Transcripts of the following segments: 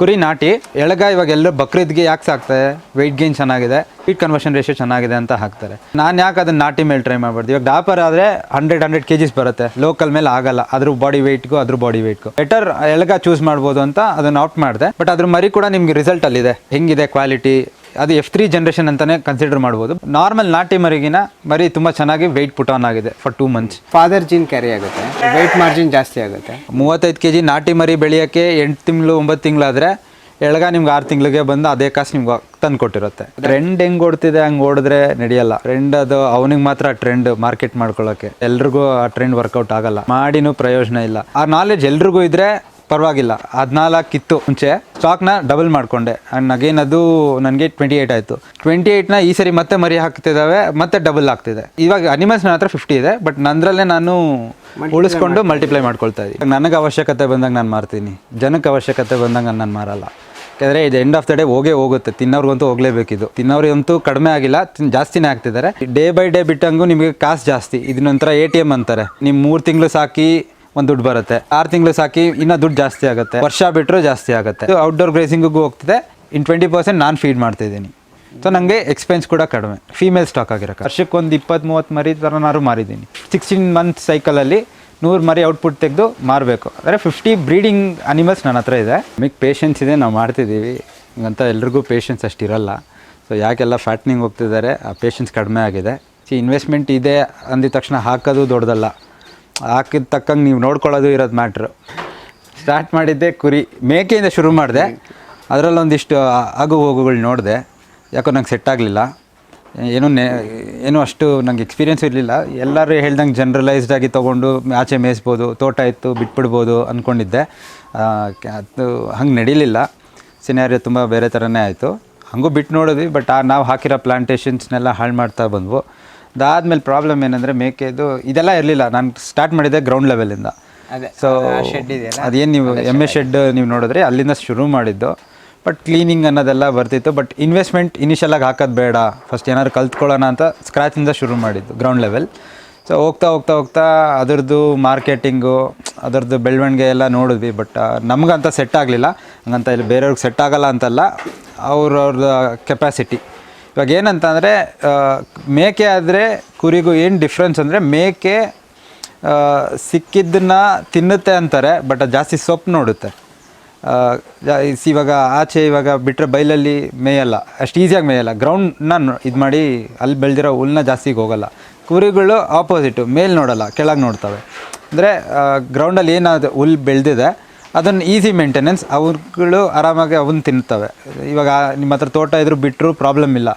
ಕುರಿ ನಾಟಿ ಎಳಗ ಇವಾಗ ಎಲ್ಲರೂ ಬಕ್ರೀದ್ಗೆ ಯಾಕೆ ಸಾಕ್ತಾರೆ ವೆಯ್ಟ್ ಗೇನ್ ಚೆನ್ನಾಗಿದೆ ವೀಟ್ ಕನ್ವರ್ಷನ್ ರೇಷಿಯೋ ಚೆನ್ನಾಗಿದೆ ಅಂತ ಹಾಕ್ತಾರೆ. ನಾನು ಯಾಕೆ ಅದನ್ನ ನಾಟಿ ಮೇಲೆ ಟ್ರೈ ಮಾಡ್ಬಾರ್ದು? ಇವಾಗ ಡಾಪರ್ ಆದರೆ ಹಂಡ್ರೆಡ್ ಹಂಡ್ರೆಡ್ ಕೆ ಜಿಸ್ ಬರುತ್ತೆ. ಲೋಕಲ್ ಮೇಲೆ ಆಗಲ್ಲ. ಅದ್ರ ಬಾಡಿ ವೆಯ್ಟ್ಗೂ ಅದ್ರ ಬಾಡಿ ವೆಯ್ಟ್ಗೂ ಬೆಟರ್ ಎಳಗ ಚೂಸ್ ಮಾಡ್ಬೋದು ಅಂತ ಅದನ್ನ ಔಟ್ ಮಾಡಿದೆ. ಬಟ್ ಅದ್ರ ಮರಿ ಕೂಡ ನಿಮ್ಗೆ ರಿಸಲ್ಟ್ ಅಲ್ಲಿದೆ. ಹೆಂಗಿದೆ ಕ್ವಾಲಿಟಿ ಅದು ಎಫ್ ತ್ರೀ ಜನ್ರೇಷನ್ ಅಂತಾನೆ ಕನ್ಸಿಡರ್ ಮಾಡ್ಬೋದು. ನಾರ್ಮಲ್ ನಾಟಿ ಮರಿಗಿನ ಮರಿ ತುಂಬ ಚೆನ್ನಾಗಿ ವೆಯ್ಟ್ ಪುಟ್ ಆನ್ ಆಗಿದೆ for two months father gene carry ಆಗುತ್ತೆ ವೆಯ್ಟ್ ಮಾರ್ಜಿನ್ ಜಾಸ್ತಿ ಆಗುತ್ತೆ. ಮೂವತ್ತೈದು ಕೆ ಜಿ ನಾಟಿ ಮರಿ ಬೆಳೆಯೋಕ್ಕೆ ಎಂಟು ತಿಂಗಳು ಒಂಬತ್ತು ತಿಂಗಳಾದರೆ ಎಳಗ ನಿಮ್ಗೆ ಆರು ತಿಂಗಳಿಗೆ ಬಂದು ಅದೇ ಕಾಸು ನಿಮ್ಗೆ ತಂದು ಕೊಟ್ಟಿರುತ್ತೆ. ಟ್ರೆಂಡ್ ಹೆಂಗೆ ಓಡ್ತಿದೆ ಹಂಗೆ ಓಡಿದ್ರೆ ನಡೆಯಲ್ಲ. ಟ್ರೆಂಡ್ ಅದು ಅವನಿಗೆ ಮಾತ್ರ ಟ್ರೆಂಡ್ ಮಾರ್ಕೆಟ್ ಮಾಡ್ಕೊಳ್ಳೋಕೆ. ಎಲ್ರಿಗೂ ಆ ಟ್ರೆಂಡ್ ವರ್ಕೌಟ್ ಆಗಲ್ಲ. ಮಾಡಿನೂ ಪ್ರಯೋಜನ ಇಲ್ಲ. ಆ ನಾಲೆಜ್ ಎಲ್ರಿಗೂ ಇದ್ರೆ ಪರವಾಗಿಲ್ಲ. ಹದಿನಾಲ್ಕು ಇತ್ತು ಮುಂಚೆ ಸ್ಟಾಕ್ನ ಡಬಲ್ ಮಾಡಿಕೊಂಡೆ. ಆ್ಯಂಡ್ ಅಗೇನ್ ಅದು ನನಗೆ ಟ್ವೆಂಟಿ ಏಯ್ಟ್ ಆಯಿತು. ಟ್ವೆಂಟಿ ಏಯ್ಟ್ನ ಈ ಸರಿ ಮತ್ತೆ ಮರಿ ಹಾಕ್ತಿದ್ದಾವೆ ಮತ್ತೆ ಡಬಲ್ ಆಗ್ತಿದೆ. ಇವಾಗ ಅನಿಮಲ್ಸ್ ನನ್ನ ಹತ್ರ ಫಿಫ್ಟಿ ಇದೆ ಬಟ್ ನಂದರಲ್ಲೇ ನಾನು ಉಳಿಸ್ಕೊಂಡು ಮಲ್ಟಿಪ್ಲೈ ಮಾಡ್ಕೊಳ್ತಾ ಇದ್ದೀನಿ. ನನಗೆ ಅವಶ್ಯಕತೆ ಬಂದಾಗ ನಾನು ಮಾರ್ತೀನಿ. ಜನಕ್ಕೆ ಅವಶ್ಯಕತೆ ಬಂದಾಗ ನಾನು ಮಾರಲ್ಲ. ಯಾಕಂದರೆ ಇದು ಎಂಡ್ ಆಫ್ ದ ಡೇ ಹೋಗೇ ಹೋಗುತ್ತೆ. ತಿನ್ನೋರ್ಗಂತೂ ಹೋಗಲೇಬೇಕಿದು ತಿನ್ನೋರಿಗಂತೂ ಕಡಿಮೆ ಆಗಿಲ್ಲ ತಿನ್- ಜಾಸ್ತಿನೇ ಆಗ್ತಿದ್ದಾರೆ ಡೇ ಬೈ ಡೇ ಬಿಟ್ಟಂಗೂ ನಿಮಗೆ ಕಾಸು ಜಾಸ್ತಿ. ಇದನ್ನೊಂಥರ ಎ ಟಿ ಎಂ ಅಂತಾರೆ. ನಿಮ್ಮ ಮೂರು ತಿಂಗಳು ಸಾಕಿ ಒಂದು ದುಡ್ಡು ಬರುತ್ತೆ. ಆರು ತಿಂಗಳು ಸಾಕಿ ಇನ್ನ ದುಡ್ಡು ಜಾಸ್ತಿ ಆಗುತ್ತೆ. ವರ್ಷ ಬಿಟ್ಟರು ಜಾಸ್ತಿ ಆಗುತ್ತೆ. ಔಟ್ಡೋರ್ ಗ್ರೇಸಿಂಗಿಗೂ ಹೋಗ್ತಿದೆ. ಇನ್ ಟ್ವೆಂಟಿ ಪರ್ಸೆಂಟ್ ನಾನು ಫೀಡ್ ಮಾಡ್ತಿದ್ದೀನಿ ಸೊ ನನಗೆ ಎಕ್ಸ್ಪೆನ್ಸ್ ಕೂಡ ಕಡಿಮೆ. ಫೀಮೇಲ್ ಸ್ಟಾಕ್ ಆಗಿರೋಕೆ ವರ್ಷಕ್ಕೆ ಒಂದು ಇಪ್ಪತ್ತು ಮೂವತ್ತು ಮರಿ ಥರನಾದ್ರು ಮಾರಿದ್ದೀನಿ. ಸಿಕ್ಸ್ಟೀನ್ ಮಂತ್ ಸೈಕಲಲ್ಲಿ ನೂರು ಮರಿ ಔಟ್ಪುಟ್ ತೆಗೆದು ಮಾರಬೇಕು. ಅಂದರೆ ಫಿಫ್ಟಿ ಬ್ರೀಡಿಂಗ್ ಅನಿಮಲ್ಸ್ ನನ್ನ ಹತ್ರ ಇದೆ. ನಮಗೆ ಪೇಷನ್ಸ್ ಇದೆ, ನಾವು ಮಾಡ್ತಿದ್ದೀವಿ. ಹಂಗಂತ ಎಲ್ರಿಗೂ ಪೇಷನ್ಸ್ ಅಷ್ಟಿರಲ್ಲ. ಸೊ ಯಾಕೆಲ್ಲ ಫ್ಯಾಟ್ನಿಂಗ್ ಹೋಗ್ತಿದ್ದಾರೆ, ಆ ಪೇಷನ್ಸ್ ಕಡಿಮೆ ಆಗಿದೆ. ಸಿ ಇನ್ವೆಸ್ಟ್ಮೆಂಟ್ ಇದೆ ಅಂದಿದ ತಕ್ಷಣ ಹಾಕೋದು ದೊಡ್ಡದಲ್ಲ. ಹಾಕಿದ ತಕ್ಕಂಗೆ ನೀವು ನೋಡ್ಕೊಳ್ಳೋದು ಇರೋದು ಮ್ಯಾಟ್ರು. ಸ್ಟಾರ್ಟ್ ಮಾಡಿದ್ದೆ ಕುರಿ. ಮೇಕೆಯಿಂದ ಶುರು ಮಾಡಿದೆ. ಅದರಲ್ಲೊಂದಿಷ್ಟು ಆಗು ಹೋಗುಗಳು ನೋಡಿದೆ. ಯಾಕೋ ನಂಗೆ ಸೆಟ್ ಆಗಲಿಲ್ಲ. ಏನೂ ನೆ, ಏನೂ ಅಷ್ಟು ನಂಗೆ ಎಕ್ಸ್ಪೀರಿಯೆನ್ಸ್ ಇರಲಿಲ್ಲ. ಎಲ್ಲರೂ ಹೇಳ್ದಂಗೆ ಜನ್ರಲೈಸ್ಡ್ ಆಗಿ ತೊಗೊಂಡು ಆಚೆ ಮೇಯಿಸ್ಬೋದು, ತೋಟ ಇತ್ತು, ಬಿಟ್ಬಿಡ್ಬೋದು ಅಂದ್ಕೊಂಡಿದ್ದೆ ಅದು ಹಂಗೆ ನಡೀಲಿಲ್ಲ. ಸಿನಾರಿಯೋ ತುಂಬ ಬೇರೆ ಥರನೇ ಆಯಿತು. ಹಂಗೂ ಬಿಟ್ಟು ನೋಡಿದ್ವಿ ಬಟ್ ಆ, ನಾವು ಹಾಕಿರೋ ಪ್ಲ್ಯಾಂಟೇಷನ್ಸ್ನೆಲ್ಲ ಹಾಳು ಮಾಡ್ತಾ ಬಂದ್ವು. ಅದಾದಮೇಲೆ ಪ್ರಾಬ್ಲಮ್ ಏನಂದರೆ ಮೇಕೆದು ಇದೆಲ್ಲ ಇರಲಿಲ್ಲ. ನಾನು ಸ್ಟಾರ್ಟ್ ಮಾಡಿದ್ದೆ ಗ್ರೌಂಡ್ ಲೆವೆಲಿಂದ ಇಂದ. ಸೊ? ಅದೇನು ನೀವು ಎಂ ಎ ಶೆಡ್ ನೀವು ನೋಡಿದ್ರೆ ಅಲ್ಲಿಂದ ಶುರು ಮಾಡಿದ್ದು. ಬಟ್ ಕ್ಲೀನಿಂಗ್ ಅನ್ನೋದೆಲ್ಲ ಬರ್ತಿತ್ತು. ಬಟ್ ಇನ್ವೆಸ್ಟ್ಮೆಂಟ್ ಇನಿಷಿಯಲಾಗಿ ಹಾಕೋದು ಬೇಡ. ಫಸ್ಟ್ ಏನಾದ್ರು ಕಲ್ತ್ಕೊಳ್ಳೋಣ ಅಂತ ಸ್ಕ್ರ್ಯಾಚಿಂದ ಶುರು ಮಾಡಿದ್ದು ಗ್ರೌಂಡ್ ಲೆವೆಲ್ ಸೊ ಹೋಗ್ತಾ ಹೋಗ್ತಾ ಹೋಗ್ತಾ ಅದರದ್ದು ಮಾರ್ಕೆಟಿಂಗು ಅದರದ್ದು ಬೆಳವಣಿಗೆ ಎಲ್ಲ ನೋಡಿದ್ವಿ. ಬಟ್ ನಮಗಂತ ಸೆಟ್ ಆಗಲಿಲ್ಲ. ಹಂಗಂತ ಇಲ್ಲಿ ಬೇರೆಯವ್ರಿಗೆ ಸೆಟ್ ಆಗಲ್ಲ ಅಂತಲ್ಲ ಅವ್ರವ್ರದ್ದು ಕೆಪಾಸಿಟಿ ಇವಾಗ ಏನಂತಂದರೆ ಮೇಕೆ ಆದರೆ ಕುರಿಗೂ ಏನು ಡಿಫ್ರೆನ್ಸ್ ಅಂದರೆ ಮೇಕೆ ಸಿಕ್ಕಿದ್ದನ್ನ ತಿನ್ನುತ್ತೆ ಅಂತಾರೆ ಬಟ್ ಜಾಸ್ತಿ ಸೊಪ್ಪು ನೋಡುತ್ತೆ. ಇವಾಗ ಆಚೆ ಇವಾಗ ಬಿಟ್ಟರೆ ಬೈಲಲ್ಲಿ ಮೇಯಲ್ಲ, ಅಷ್ಟು ಈಸಿಯಾಗಿ ಮೇಯಲ್ಲ. ಗ್ರೌಂಡ್ನ ಇದು ಮಾಡಿ ಅಲ್ಲಿ ಬೆಳೆದಿರೋ ಹುಲ್ನ ಜಾಸ್ತಿಗೆ ಹೋಗಲ್ಲ. ಕುರಿಗಳು ಆಪೋಸಿಟು ಮೇಲೆ ನೋಡಲ್ಲ, ಕೆಳಗೆ ನೋಡ್ತವೆ. ಅಂದರೆ ಗ್ರೌಂಡಲ್ಲಿ ಏನಾದ್ರು ಹುಲ್ ಬೆಳೆದಿದೆ, ಅದನ್ನು ಈಸಿ ಮೇಂಟೆನೆನ್ಸ್ ಅವ್ರುಗಳು ಆರಾಮಾಗಿ ಅವನ್ನ ತಿನ್ನುತ್ತವೆ. ಇವಾಗ ನಿಮ್ಮ ಹತ್ರ ತೋಟ ಇದ್ರೂ ಬಿಟ್ಟರು ಪ್ರಾಬ್ಲಮ್ ಇಲ್ಲ.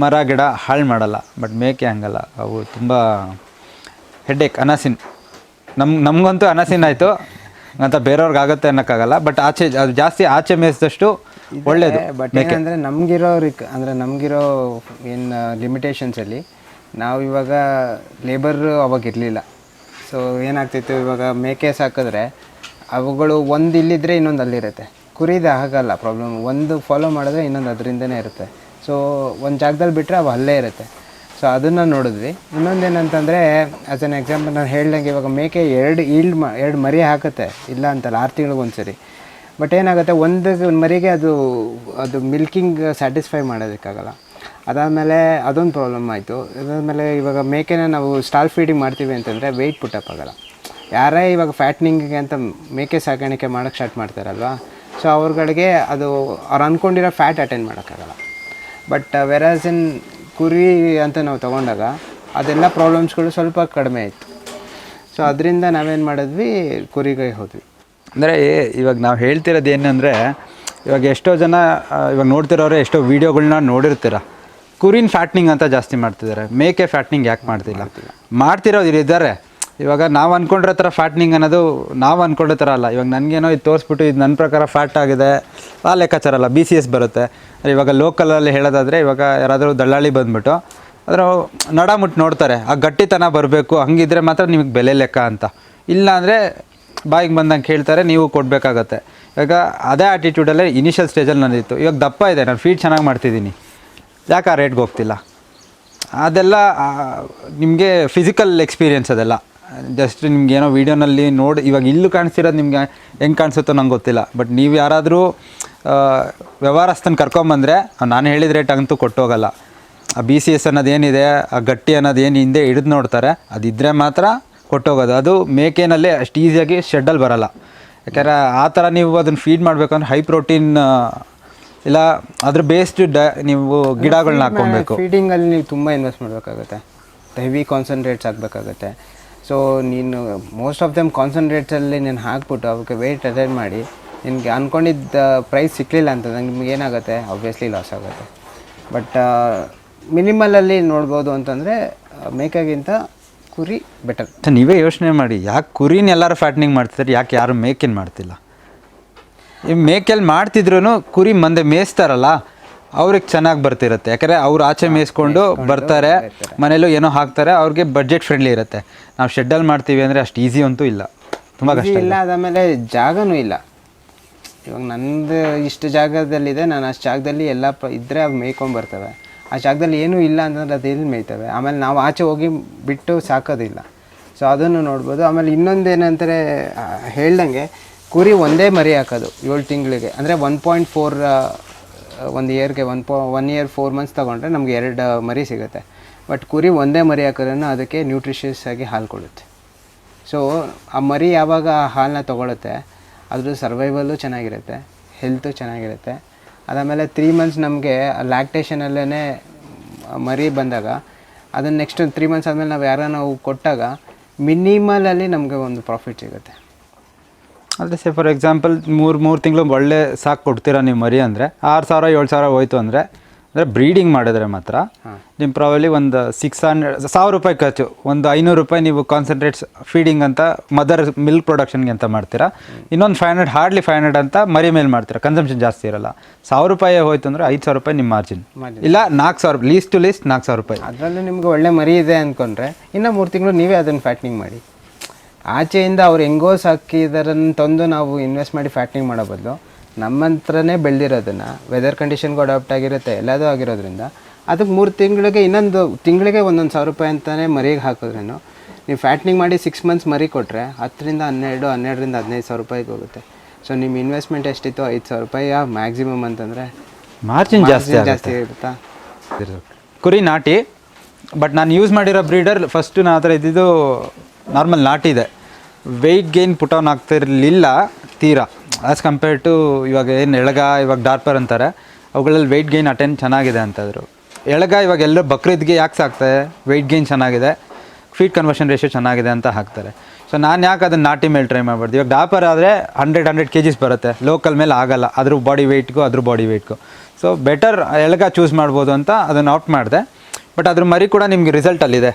ಮರ ಗಿಡ ಹಾಳು ಮಾಡಲ್ಲ ಬಟ್ ಮೇಕೆ ಹಂಗಲ್ಲ. ಅವು ತುಂಬ ಹೆಡ್ಡೇಕ್ ಅನಸಿನ್. ನಮ್ ನಮಗಂತೂ ಅನಸಿನ್ ಆಯಿತು. ಅಂತ ಬೇರೆಯವ್ರಿಗೆ ಆಗುತ್ತೆ ಅನ್ನೋಕ್ಕಾಗಲ್ಲ ಬಟ್ ಆಚೆ ಅದು ಜಾಸ್ತಿ ಆಚೆ ಮೇಯಿಸಿದಷ್ಟು ಒಳ್ಳೇದು ಬಟ್ ಅಂದರೆ ನಮಗಿರೋ ರಿಕ್ ಅಂದರೆ ನಮಗಿರೋ ಏನು ಲಿಮಿಟೇಷನ್ಸಲ್ಲಿ ನಾವು ಇವಾಗ ಲೇಬರ್ ಅವಾಗ ಇರಲಿಲ್ಲ. ಸೊ ಏನಾಗ್ತಿತ್ತು ಇವಾಗ ಮೇಕೆ ಸಾಕಿದ್ರೆ ಅವುಗಳು ಒಂದು ಇಲ್ಲಿದ್ರೆ ಇನ್ನೊಂದು ಅಲ್ಲಿರುತ್ತೆ. ಕುರಿದ ಆಗಲ್ಲ ಪ್ರಾಬ್ಲಮ್ ಒಂದು ಫಾಲೋ ಮಾಡಿದ್ರೆ ಇನ್ನೊಂದು ಅದರಿಂದನೇ ಇರುತ್ತೆ. ಸೊ ಒಂದು ಜಾಗದಲ್ಲಿ ಬಿಟ್ಟರೆ ಅವು ಅಲ್ಲೇ ಇರುತ್ತೆ. ಸೊ ಅದನ್ನು ನೋಡಿದ್ವಿ. ಇನ್ನೊಂದೇನಂತಂದರೆ ಆ್ಯಸ್ ಎನ್ ಎಕ್ಸಾಂಪಲ್ ನಾನು ಹೇಳ್ದಂಗೆ ಇವಾಗ ಮೇಕೆ ಎರಡು ಈಲ್ಡ್ ಮ, ಎರಡು ಮರಿ ಹಾಕುತ್ತೆ. ಇಲ್ಲ ಅಂತಲ್ಲ, ಆರು ತಿಂಗಳಿಗೆ ಒಂದ್ಸರಿ. ಬಟ್ ಏನಾಗುತ್ತೆ, ಒಂದು ಮರಿಗೆ ಅದು ಅದು ಮಿಲ್ಕಿಂಗ್ ಸ್ಯಾಟಿಸ್ಫೈ ಮಾಡೋದಕ್ಕಾಗಲ್ಲ. ಅದಾದಮೇಲೆ ಅದೊಂದು ಪ್ರಾಬ್ಲಮ್ ಆಯಿತು. ಅದಾದಮೇಲೆ ಇವಾಗ ಮೇಕೆನ ನಾವು ಸ್ಟಾಲ್ ಫೀಡಿಂಗ್ ಮಾಡ್ತೀವಿ ಅಂತಂದರೆ ವೆಯ್ಟ್ ಪುಟ್ಟಪ್ ಆಗಲ್ಲ. ಯಾರೇ ಇವಾಗ ಫ್ಯಾಟ್ನಿಂಗಿಗೆ ಅಂತ ಮೇಕೆ ಸಾಕಾಣಿಕೆ ಮಾಡೋಕ್ಕೆ ಸ್ಟಾರ್ಟ್ ಮಾಡ್ತಾರಲ್ವ? ಸೊ ಅವ್ರುಗಳಿಗೆ ಅದು, ಅವ್ರು ಅಂದ್ಕೊಂಡಿರೋ ಫ್ಯಾಟ್ ಅಟೆಂಡ್ ಮಾಡೋಕ್ಕಾಗಲ್ಲ. ಬಟ್ ವೆರಾಸ್ ಇನ್ ಕುರಿ ಅಂತ ನಾವು ತೊಗೊಂಡಾಗ ಅದೆಲ್ಲ ಪ್ರಾಬ್ಲಮ್ಸ್ಗಳು ಸ್ವಲ್ಪ ಕಡಿಮೆ ಆಯಿತು. ಸೊ ಅದರಿಂದ ನಾವೇನು ಮಾಡಿದ್ವಿ ಕುರಿಗೆ ಹೋದ್ವಿ. ಅಂದರೆ ಇವಾಗ ನಾವು ಹೇಳ್ತಿರೋದು ಏನಂದರೆ ಇವಾಗ ಎಷ್ಟೋ ಜನ ಇವಾಗ ನೋಡ್ತಿರೋರು ಎಷ್ಟೋ ವೀಡಿಯೋಗಳನ್ನ ನೋಡಿರ್ತೀರ? ಕುರಿನ ಫ್ಯಾಟ್ನಿಂಗ್ ಅಂತ ಜಾಸ್ತಿ ಮಾಡ್ತಿದ್ದಾರೆ. ಮೇಕೆ ಫ್ಯಾಟ್ನಿಂಗ್ ಯಾಕೆ ಮಾಡ್ತಿಲ್ಲ? ಮಾಡ್ತಿರೋದು ಇದ್ದಾರೆ ಇವಾಗ ನಾವು ಅಂದ್ಕೊಂಡಿರೋ ಥರ ಫ್ಯಾಟ್ನಿಂಗ್ ಅನ್ನೋದು ನಾವು ಅಂದ್ಕೊಂಡೋ ಥರ ಅಲ್ಲ. ಇವಾಗ ನನಗೇನೋ ಇದು ತೋರಿಸ್ಬಿಟ್ಟು ಇದು ನನ್ನ ಪ್ರಕಾರ ಫ್ಯಾಟ್ ಆಗಿದೆ, ಆ ಲೆಕ್ಕಾಚಾರ ಅಲ್ಲ. ಬಿ ಸಿ ಎಸ್ ಬರುತ್ತೆ. ಇವಾಗ ಲೋಕಲಲ್ಲಿ ಹೇಳೋದಾದರೆ ಇವಾಗ ಯಾರಾದರೂ ದಳ್ಳಾಳಿ ಬಂದ್ಬಿಟ್ಟು ಅದರ ನಡ ಮುಟ್ಟು ನೋಡ್ತಾರೆ. ಆ ಗಟ್ಟಿತನ ಬರಬೇಕು, ಹಂಗಿದ್ರೆ ಮಾತ್ರ ನಿಮಗೆ ಬೆಲೆ ಲೆಕ್ಕ ಅಂತ. ಇಲ್ಲ ಅಂದರೆ ಬಾಯಿಗೆ ಬಂದಂಗೆ ಕೇಳ್ತಾರೆ, ನೀವು ಕೊಡಬೇಕಾಗತ್ತೆ. ಇವಾಗ ಅದೇ ಆ್ಯಟಿಟ್ಯೂಡಲ್ಲೇ ಇನಿಷಿಯಲ್ ಸ್ಟೇಜಲ್ಲಿ ನಂದಿತ್ತು. ಇವಾಗ ದಪ್ಪ ಇದೆ, ನಾನು ಫೀಡ್ ಚೆನ್ನಾಗಿ ಮಾಡ್ತಿದ್ದೀನಿ. ಯಾಕೆ ಆ ರೇಟ್ಗೆ ಹೋಗ್ತಿಲ್ಲ? ಅದೆಲ್ಲ ನಿಮಗೆ ಫಿಸಿಕಲ್ ಎಕ್ಸ್ಪೀರಿಯನ್ಸ್ ಅದೆಲ್ಲ. ಜಸ್ಟ್ ನಿಮ್ಗೆ ಏನೋ ವೀಡಿಯೋನಲ್ಲಿ ನೋಡಿ ಇವಾಗ ಇಲ್ಲೂ ಕಾಣಿಸ್ತಿರೋದು ನಿಮಗೆ ಹೆಂಗೆ ಕಾಣಿಸುತ್ತೋ ನಂಗೆ ಗೊತ್ತಿಲ್ಲ. ಬಟ್ ನೀವು ಯಾರಾದರೂ ವ್ಯವಹಾರಸ್ಥನ ಕರ್ಕೊಂಬಂದರೆ ನಾನು ಹೇಳಿದ ರೇಟ್ ಅಂತೂ ಕೊಟ್ಟೋಗಲ್ಲ. ಆ ಬಿ ಸಿ ಎಸ್ ಅನ್ನೋದೇನಿದೆ ಆ ಗಟ್ಟಿ ಅನ್ನೋದು ಏನು ಹಿಂದೆ ಹಿಡಿದು ನೋಡ್ತಾರೆ ಅದಿದ್ದರೆ ಮಾತ್ರ ಕೊಟ್ಟೋಗೋದು. ಅದು ಮೇಕೆನಲ್ಲಿ ಅಷ್ಟು ಈಸಿಯಾಗಿ ಶೆಡ್ಡಲ್ಲಿ ಬರಲ್ಲ. ಯಾಕಂದರೆ ಆ ಥರ ನೀವು ಅದನ್ನು ಫೀಡ್ ಮಾಡಬೇಕಂದ್ರೆ ಹೈ ಪ್ರೋಟೀನ್ ಇಲ್ಲ ಅದ್ರ ಬೇಸ್ಡ್ ಡ ನೀವು ಗಿಡಗಳನ್ನ ಹಾಕ್ಕೊಬೇಕು. ಫೀಡಿಂಗಲ್ಲಿ ನೀವು ತುಂಬ ಇನ್ವೆಸ್ಟ್ ಮಾಡಬೇಕಾಗುತ್ತೆ. ಹೆವಿ ಕಾನ್ಸಂಟ್ರೇಟ್ಸ್ ಹಾಕಬೇಕಾಗತ್ತೆ. ಸೊ ನೀನು ಮೋಸ್ಟ್ ಆಫ್ ದೆಮ್ ಕಾನ್ಸಂಟ್ರೇಟ್ಸಲ್ಲಿ ನೀನು ಹಾಕ್ಬಿಟ್ಟು ಅವಕ್ಕೆ ವೆಯ್ಟ್ ಅಟೆಂಡ್ ಮಾಡಿ, ನಿನಗೆ ಅಂದ್ಕೊಂಡಿದ್ದ ಪ್ರೈಸ್ ಸಿಕ್ಕಲಿಲ್ಲ ಅಂತಂದ್ರೆ ನಿಮ್ಗೆ ಏನಾಗುತ್ತೆ? ಆಬ್ವಿಯಸ್ಲಿ ಲಾಸ್ ಆಗುತ್ತೆ. ಬಟ್ ಮಿನಿಮಲಲ್ಲಿ ನೋಡ್ಬೋದು ಅಂತಂದರೆ ಮೇಕಾಗಿಂತ ಕುರಿ ಬೆಟರ್ ನೀವೇ ಯೋಚನೆ ಮಾಡಿ, ಯಾಕೆ ಕುರಿನ ಎಲ್ಲರೂ ಫ್ಯಾಟ್ನಿಂಗ್ ಮಾಡ್ತಿದ್ದಾರೆ ಯಾಕೆ ಯಾರು ಮೇಕಿನ ಮಾಡ್ತಿಲ್ಲ? ಈ ಮೇಕೆಲ್ಲಿ ಮಾಡ್ತಿದ್ರು ಕುರಿ ಮಂದೆ ಮೇಯಿಸ್ತಾರಲ್ಲ ಅವ್ರಿಗೆ ಚೆನ್ನಾಗಿ ಬರ್ತಿರುತ್ತೆ. ಯಾಕಂದರೆ ಅವ್ರು ಆಚೆ ಮೇಯಿಸ್ಕೊಂಡು ಬರ್ತಾರೆ ಮನೇಲೂ ಏನೋ ಹಾಕ್ತಾರೆ ಅವ್ರಿಗೆ ಬಡ್ಜೆಟ್ ಫ್ರೆಂಡ್ಲಿ ಇರುತ್ತೆ. ನಾವು ಶೆಡ್ಡಲ್ಲಿ ಮಾಡ್ತೀವಿ ಅಂದರೆ ಅಷ್ಟು ಈಸಿ ಅಂತೂ ಇಲ್ಲ. ತುಂಬ ಕಷ್ಟ ಇಲ್ಲ ಆದಮೇಲೆ ಜಾಗನೂ ಇಲ್ಲ. ಇವಾಗ ನಂದು ಇಷ್ಟು ಜಾಗದಲ್ಲಿದೆ ನಾನು ಅಷ್ಟು ಜಾಗದಲ್ಲಿ ಎಲ್ಲ ಪ ಇದ್ದರೆ ಅವು ಮೇಯ್ಕೊಂಬರ್ತವೆ. ಆ ಜಾಗದಲ್ಲಿ ಏನೂ ಇಲ್ಲ ಅಂತಂದ್ರೆ ಅದು ಎಲ್ಲಿ ಮೇಯ್ತವೆ? ಆಮೇಲೆ ನಾವು ಆಚೆ ಹೋಗಿ ಬಿಟ್ಟು ಸಾಕೋದಿಲ್ಲ. ಸೊ ಅದನ್ನು ನೋಡ್ಬೋದು. ಆಮೇಲೆ ಇನ್ನೊಂದು ಏನಂತಾರೆ ಹೇಳ್ದಂಗೆ ಕುರಿ ಒಂದೇ ಮರಿ ಹಾಕೋದು ಏಳು ತಿಂಗಳಿಗೆ. ಅಂದರೆ ಒನ್ ಪಾಯಿಂಟ್ ಫೋರ್ ಒಂದು ಇಯರ್ಗೆ ಒನ್ ಪಾ ಒನ್ ಇಯರ್ ಫೋರ್ ಮಂತ್ಸ್ ತೊಗೊಂಡ್ರೆ ನಮಗೆ ಎರಡು ಮರಿ ಸಿಗುತ್ತೆ. ಬಟ್ ಕುರಿ ಒಂದೇ ಮರಿ ಹಾಕೋದ್ರೂ ಅದಕ್ಕೆ ನ್ಯೂಟ್ರಿಷಿಯಸ್ ಆಗಿ ಹಾಲು ಕೊಡುತ್ತೆ. ಸೊ ಆ ಮರಿ ಯಾವಾಗ ಆ ಹಾಲನ್ನ ತೊಗೊಳುತ್ತೆ ಅದ್ರ ಸರ್ವೈವಲ್ಲು ಚೆನ್ನಾಗಿರುತ್ತೆ ಹೆಲ್ತು ಚೆನ್ನಾಗಿರುತ್ತೆ. ಅದಾದಮೇಲೆ ತ್ರೀ ಮಂತ್ಸ್ ನಮಗೆ ಲ್ಯಾಕ್ಟೇಷನಲ್ಲೇ ಮರಿ ಬಂದಾಗ, ಅದನ್ನು ನೆಕ್ಸ್ಟ್ ತ್ರೀ ಮಂತ್ಸ್ ಆದಮೇಲೆ ನಾವು ಯಾರನ್ನ ನಾವು ಕೊಟ್ಟಾಗ ಮಿನಿಮಲಲ್ಲಿ ನಮಗೆ ಒಂದು ಪ್ರಾಫಿಟ್ ಸಿಗುತ್ತೆ. ಆದರೆ ಸೇ ಫಾರ್ ಎಕ್ಸಾಂಪಲ್ ಮೂರು ಮೂರು ತಿಂಗಳು ಒಳ್ಳೆ ಸಾಕು ಕೊಡ್ತೀರಾ ನೀವು ಮರಿ ಅಂದರೆ ಆರು ಸಾವಿರ ಏಳು ಸಾವಿರ ಹೋಯ್ತು ಅಂದರೆ ಅಂದರೆ ಬ್ರೀಡಿಂಗ್ ಮಾಡಿದ್ರೆ ಮಾತ್ರ ನಿಮ್ಮ ಪ್ರಾಬಲಿ ಒಂದು ಸಿಕ್ಸ್ ಹಂಡ್ರೆಡ್ ಸಾವಿರ ರೂಪಾಯಿ ಖರ್ಚು ಒಂದು ಐನೂರು ರೂಪಾಯಿ ನೀವು ಕಾನ್ಸಂಟ್ರೇಟ್ಸ್ ಫೀಡಿಂಗ್ ಅಂತ ಮದರ್ ಮಿಲ್ಕ್ ಪ್ರೊಡಕ್ಷನ್ಗೆ ಅಂತ ಮಾಡ್ತೀರಾ. ಇನ್ನೊಂದು five hundred hardly five hundred ಅಂತ ಮರಿ ಮೇಲೆ ಮಾಡ್ತೀರಾ ಕನ್ಸಂಪ್ಷನ್ ಜಾಸ್ತಿ ಇರಲ್ಲ. ಸಾವಿರ ರೂಪಾಯಿ ಹೋಯ್ತು ಅಂದರೆ ಐದು ಸಾವಿರ ರೂಪಾಯಿ ನಿಮ್ಮ ಮಾರ್ಜಿನ್ ಇಲ್ಲ ನಾಲ್ಕು ಸಾವಿರ ಲೀಸ್ಟ್ ಟು ಲೀಸ್ಟ್ ನಾಲ್ಕು ಸಾವಿರ ರೂಪಾಯಿ. ಅದರಲ್ಲೂ ನಿಮ್ಗೆ ಒಳ್ಳೆ ಮರಿ ಇದೆ ಅಂದ್ಕೊಂಡ್ರೆ ಇನ್ನು ಮೂರು ತಿಂಗಳು ನೀವೇ ಅದನ್ನು ಫ್ಯಾಟ್ನಿಂಗ್ ಮಾಡಿ. ಆಚೆಯಿಂದ ಅವ್ರು ಹೆಂಗೋ ಸಾಕಿದಾರನ್ನು ತಂದು ನಾವು ಇನ್ವೆಸ್ಟ್ ಮಾಡಿ ಫ್ಯಾಟ್ನಿಂಗ್ ಮಾಡೋ ಬದಲು ನಮ್ಮ ಹತ್ರನೇ ಬೆಳೆದಿರೋದನ್ನು ವೆದರ್ ಕಂಡೀಷನ್ಗೂ ಅಡಾಪ್ಟ್ ಆಗಿರುತ್ತೆ ಎಲ್ಲದೂ ಆಗಿರೋದ್ರಿಂದ ಅದಕ್ಕೆ ಮೂರು ತಿಂಗಳಿಗೆ ಇನ್ನೊಂದು ತಿಂಗಳಿಗೆ ಒಂದೊಂದು ಸಾವಿರ ರೂಪಾಯಿ ಅಂತಲೇ ಮರಿಗೆ ಹಾಕಿದ್ರೇನು? ನೀವು ಫ್ಯಾಟ್ನಿಂಗ್ ಮಾಡಿ ಸಿಕ್ಸ್ ಮಂತ್ಸ್ ಮರಿ ಕೊಟ್ಟರೆ ಹತ್ತರಿಂದ ಹನ್ನೆರಡು ಹನ್ನೆರಡರಿಂದ ಹದಿನೈದು ಸಾವಿರ ರೂಪಾಯಿಗೆ ಹೋಗುತ್ತೆ. ಸೊ ನಿಮ್ಮ ಇನ್ವೆಸ್ಟ್ಮೆಂಟ್ ಎಷ್ಟಿತ್ತು ಐದು ಸಾವಿರ ರೂಪಾಯಿ ಮ್ಯಾಕ್ಸಿಮಮ್ ಅಂತಂದರೆ ಮಾರ್ಜಿನ್ ಜಾಸ್ತಿ ಜಾಸ್ತಿ ಇರುತ್ತಾ? ಕುರಿ ನಾಟಿ ಬಟ್ ನಾನು ಯೂಸ್ ಮಾಡಿರೋ ಬ್ರೀಡರ್ ಫಸ್ಟು ನಾನು ಆ ಥರ ಇದ್ದಿದ್ದು ನಾರ್ಮಲ್ ನಾಟಿ ಇದೆ. ವೆಯ್ಟ್ ಗೇನ್ ಪುಟ್ ಆನ್ ಆಗ್ತಿರಲಿಲ್ಲ ತೀರಾ. ಆ್ಯಸ್ ಕಂಪೇರ್ ಟು ಇವಾಗ ಏನು ಎಳಗ, ಇವಾಗ ಡಾರ್ಪರ್ ಅಂತಾರೆ, ಅವುಗಳಲ್ಲಿ ವೆಯ್ಟ್ ಗೇನ್ ಅಟೆಂಡ್ ಚೆನ್ನಾಗಿದೆ ಅಂತಂದರು. ಎಳಗ ಇವಾಗ ಎಲ್ಲರೂ ಬಕ್ರೀದ್ಗೆ ಯಾಕೆ ಸಾಕ್ತಾರೆ ವೆಯ್ಟ್ ಗೇನ್ ಚೆನ್ನಾಗಿದೆ ಫೀಟ್ ಕನ್ವರ್ಷನ್ ರೇಷಿಯೋ ಚೆನ್ನಾಗಿದೆ ಅಂತ ಹಾಕ್ತಾರೆ. ಸೊ ನಾನು ಯಾಕೆ ಅದನ್ನು ನಾಟಿ ಮೇಲೆ ಟ್ರೈ ಮಾಡ್ಬಾರ್ದು? ಇವಾಗ ಡಾಪರ್ ಆದರೆ ಹಂಡ್ರೆಡ್ ಹಂಡ್ರೆಡ್ ಕೆ ಜಿಸ್ ಬರುತ್ತೆ. ಲೋಕಲ್ ಮೇಲೆ ಆಗಲ್ಲ. ಅದ್ರ ಬಾಡಿ ವೆಯ್ಟ್ಗೂ ಅದ್ರ ಬಾಡಿ ವೆಯ್ಟ್ಗೂ ಸೊ ಬೆಟರ್ ಎಳಗ ಚೂಸ್ ಮಾಡ್ಬೋದು ಅಂತ ಅದನ್ನು ಆಪ್ಟ್ ಮಾಡಿದೆ. ಬಟ್ ಅದ್ರ ಮರಿ ಕೂಡ ನಿಮಗೆ ರಿಸಲ್ಟಲ್ಲಿದೆ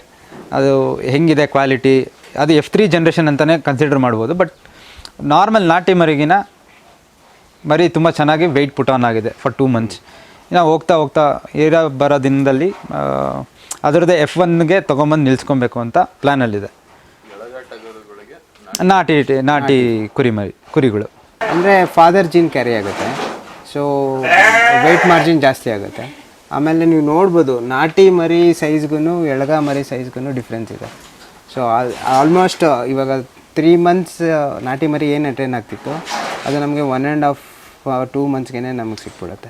ಅದು ಹೆಂಗಿದೆ ಕ್ವಾಲಿಟಿ ಅದು ಎಫ್ ತ್ರೀ ಜನ್ರೇಷನ್ ಅಂತಲೇ ಕನ್ಸಿಡರ್ ಮಾಡ್ಬೋದು ಬಟ್ ನಾರ್ಮಲ್ ನಾಟಿ ಮರಿಗಿನ ಮರಿ ತುಂಬ ಚೆನ್ನಾಗಿ ವೆಯ್ಟ್ ಪುಟ್ ಆನ್ ಆಗಿದೆ ಫಾರ್ ಟೂ ಮಂತ್ಸ್ ಇನ್ನು ಹೋಗ್ತಾ ಹೋಗ್ತಾ ಏರ ಬರೋ ದಿನದಲ್ಲಿ ಅದರದ್ದೇ ಎಫ್ ಒನ್ಗೆ ತೊಗೊಂಬಂದು ನಿಲ್ಸ್ಕೊಬೇಕು ಅಂತ ಪ್ಲ್ಯಾನಲ್ಲಿದೆ ನಾಟಿ ನಾಟಿ ಕುರಿ ಮರಿ, ಕುರಿಗಳು. ಅಂದರೆ ಫಾದರ್ ಜೀನ್ ಕ್ಯಾರಿ ಆಗುತ್ತೆ ಸೊ ವೆಯ್ಟ್ ಮಾರ್ಜಿನ್ ಜಾಸ್ತಿ ಆಗುತ್ತೆ. ಆಮೇಲೆ ನೀವು ನೋಡ್ಬೋದು, ನಾಟಿ ಮರಿ ಸೈಜ್ಗೂ ಎಳಗ ಮರಿ ಸೈಜ್ಗೂ ಡಿಫ್ರೆನ್ಸ್ ಇದೆ. ಸೊ ಆಲ್ಮೋಸ್ಟ್ ಇವಾಗ ತ್ರೀ ಮಂತ್ಸ್ ನಾಟಿ ಮರಿ ಏನು ಅಟೆಂಡ್ ಆಗ್ತಿತ್ತು, ಅದು ನಮಗೆ ಒನ್ ಆ್ಯಂಡ್ ಹಾಫ್ ಟೂ ಮಂತ್ಸ್ಗೆ ನಮಗೆ ಸಿಕ್ಬಿಡುತ್ತೆ.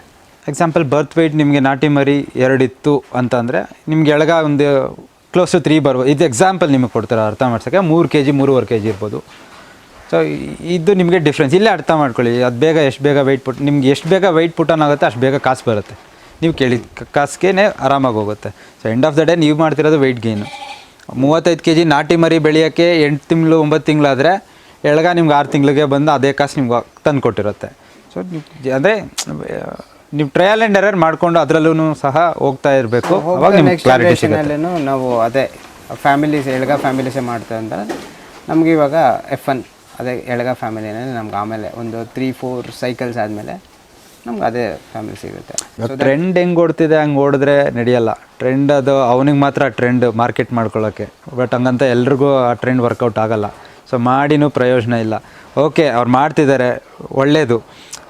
ಎಕ್ಸಾಂಪಲ್ ಬರ್ತ್ ವೆಯ್ಟ್ ನಿಮಗೆ ನಾಟಿ ಮರಿ ಎರಡಿತ್ತು ಅಂತಂದರೆ, ನಿಮ್ಗೆ ಎಳಗ ಒಂದು ಕ್ಲೋಸ್ ಟು ತ್ರೀ ಬರ್ಬೋದು ಇದು ಎಕ್ಸಾಂಪಲ್ ನಿಮಗೆ ಕೊಡ್ತಾರೆ, ಅರ್ಥ ಮಾಡ್ಸೋಕ್ಕೆ? ಮೂರು ಕೆ ಜಿ ಮೂರುವರೆ ಕೆ ಜಿ ಇರ್ಬೋದು. ಸೊ ಇದು ನಿಮಗೆ ಡಿಫ್ರೆನ್ಸ್ ಇಲ್ಲೇ ಅರ್ಥ ಮಾಡ್ಕೊಳ್ಳಿ, ಅದು ಬೇಗ ಎಷ್ಟು ಬೇಗ ವೆಯ್ಟ್ ಪುಟ್ ನಿಮ್ಗೆ ಎಷ್ಟು ಬೇಗ ವೆಯ್ಟ್ ಪುಟ್ ಆನ್ ಆಗುತ್ತೆ, ಅಷ್ಟು ಬೇಗ ಕಾಸು ಬರುತ್ತೆ. ನೀವು ಕೇಳಿದ ಕಾಸಿಗೆ ಆರಾಮಾಗಿ ಹೋಗುತ್ತೆ. So end of the day ನೀವು ಮಾಡ್ತಿರೋದು ವೆಯ್ಟ್ ಗೇನು ಮೂವತ್ತೈದು ಕೆ ಜಿ ನಾಟಿ ಮರಿ ಬೆಳೆಯೋಕ್ಕೆ ಎಂಟು ತಿಂಗಳು ಒಂಬತ್ತು ತಿಂಗಳಾದರೆ ಎಳಗ ನಿಮ್ಗೆ ಆರು ತಿಂಗಳಿಗೆ ಬಂದು ಅದೇ ಕಾಸು ನಿಮ್ಗೆ ತಂದು ಕೊಟ್ಟಿರುತ್ತೆ. ಸೊ ಅಂದರೆ ನೀವು ಟ್ರಯಲ್ ಆ್ಯಂಡ್ ಎರರ್ ಮಾಡಿಕೊಂಡು ಅದರಲ್ಲೂ ಸಹ ಹೋಗ್ತಾ ಇರಬೇಕು. ಅವಾಗ ನಿಮ್ಗೆ ನೆಕ್ಸ್ಟ್ ಕ್ಲಾರಿಟಿ ಸಿಗುತ್ತೆ. ನಾವು ಅದೇ ಫ್ಯಾಮಿಲೀಸ್ ಎಳಗ ಫ್ಯಾಮಿಲೀಸೇ ಮಾಡ್ತೇವೆ ಅಂದರೆ ನಮಗೆ ಇವಾಗ ಎಫ್ ಎನ್ ಅದೇ ಎಳಗ ಫ್ಯಾಮಿಲಿನೇ ನಮ್ಗೆ ಆಮೇಲೆ ಒಂದು ತ್ರೀ ಫೋರ್ ಸೈಕಲ್ಸ್ ಆದಮೇಲೆ ನಮ್ಗೆ ಅದೇ ಫ್ಯಾಮಿಲಿ ಸಿಗುತ್ತೆ. ಟ್ರೆಂಡ್ ಹೆಂಗೆ ಓಡ್ತಿದೆ ಹಂಗೆ ಓಡಿದ್ರೆ ನಡೆಯಲ್ಲ. ಟ್ರೆಂಡ್ ಅದು ಅವನಿಗೆ ಮಾತ್ರ ಟ್ರೆಂಡ್ ಮಾರ್ಕೆಟ್ ಮಾಡ್ಕೊಳ್ಳೋಕ್ಕೆ ಬಟ್ ಹಂಗಂತ ಎಲ್ರಿಗೂ ಆ ಟ್ರೆಂಡ್ ವರ್ಕೌಟ್ ಆಗಲ್ಲ. ಸೊ ಮಾಡಿನೂ ಪ್ರಯೋಜನ ಇಲ್ಲ. ಓಕೆ ಅವ್ರು ಮಾಡ್ತಿದ್ದಾರೆ ಒಳ್ಳೆಯದು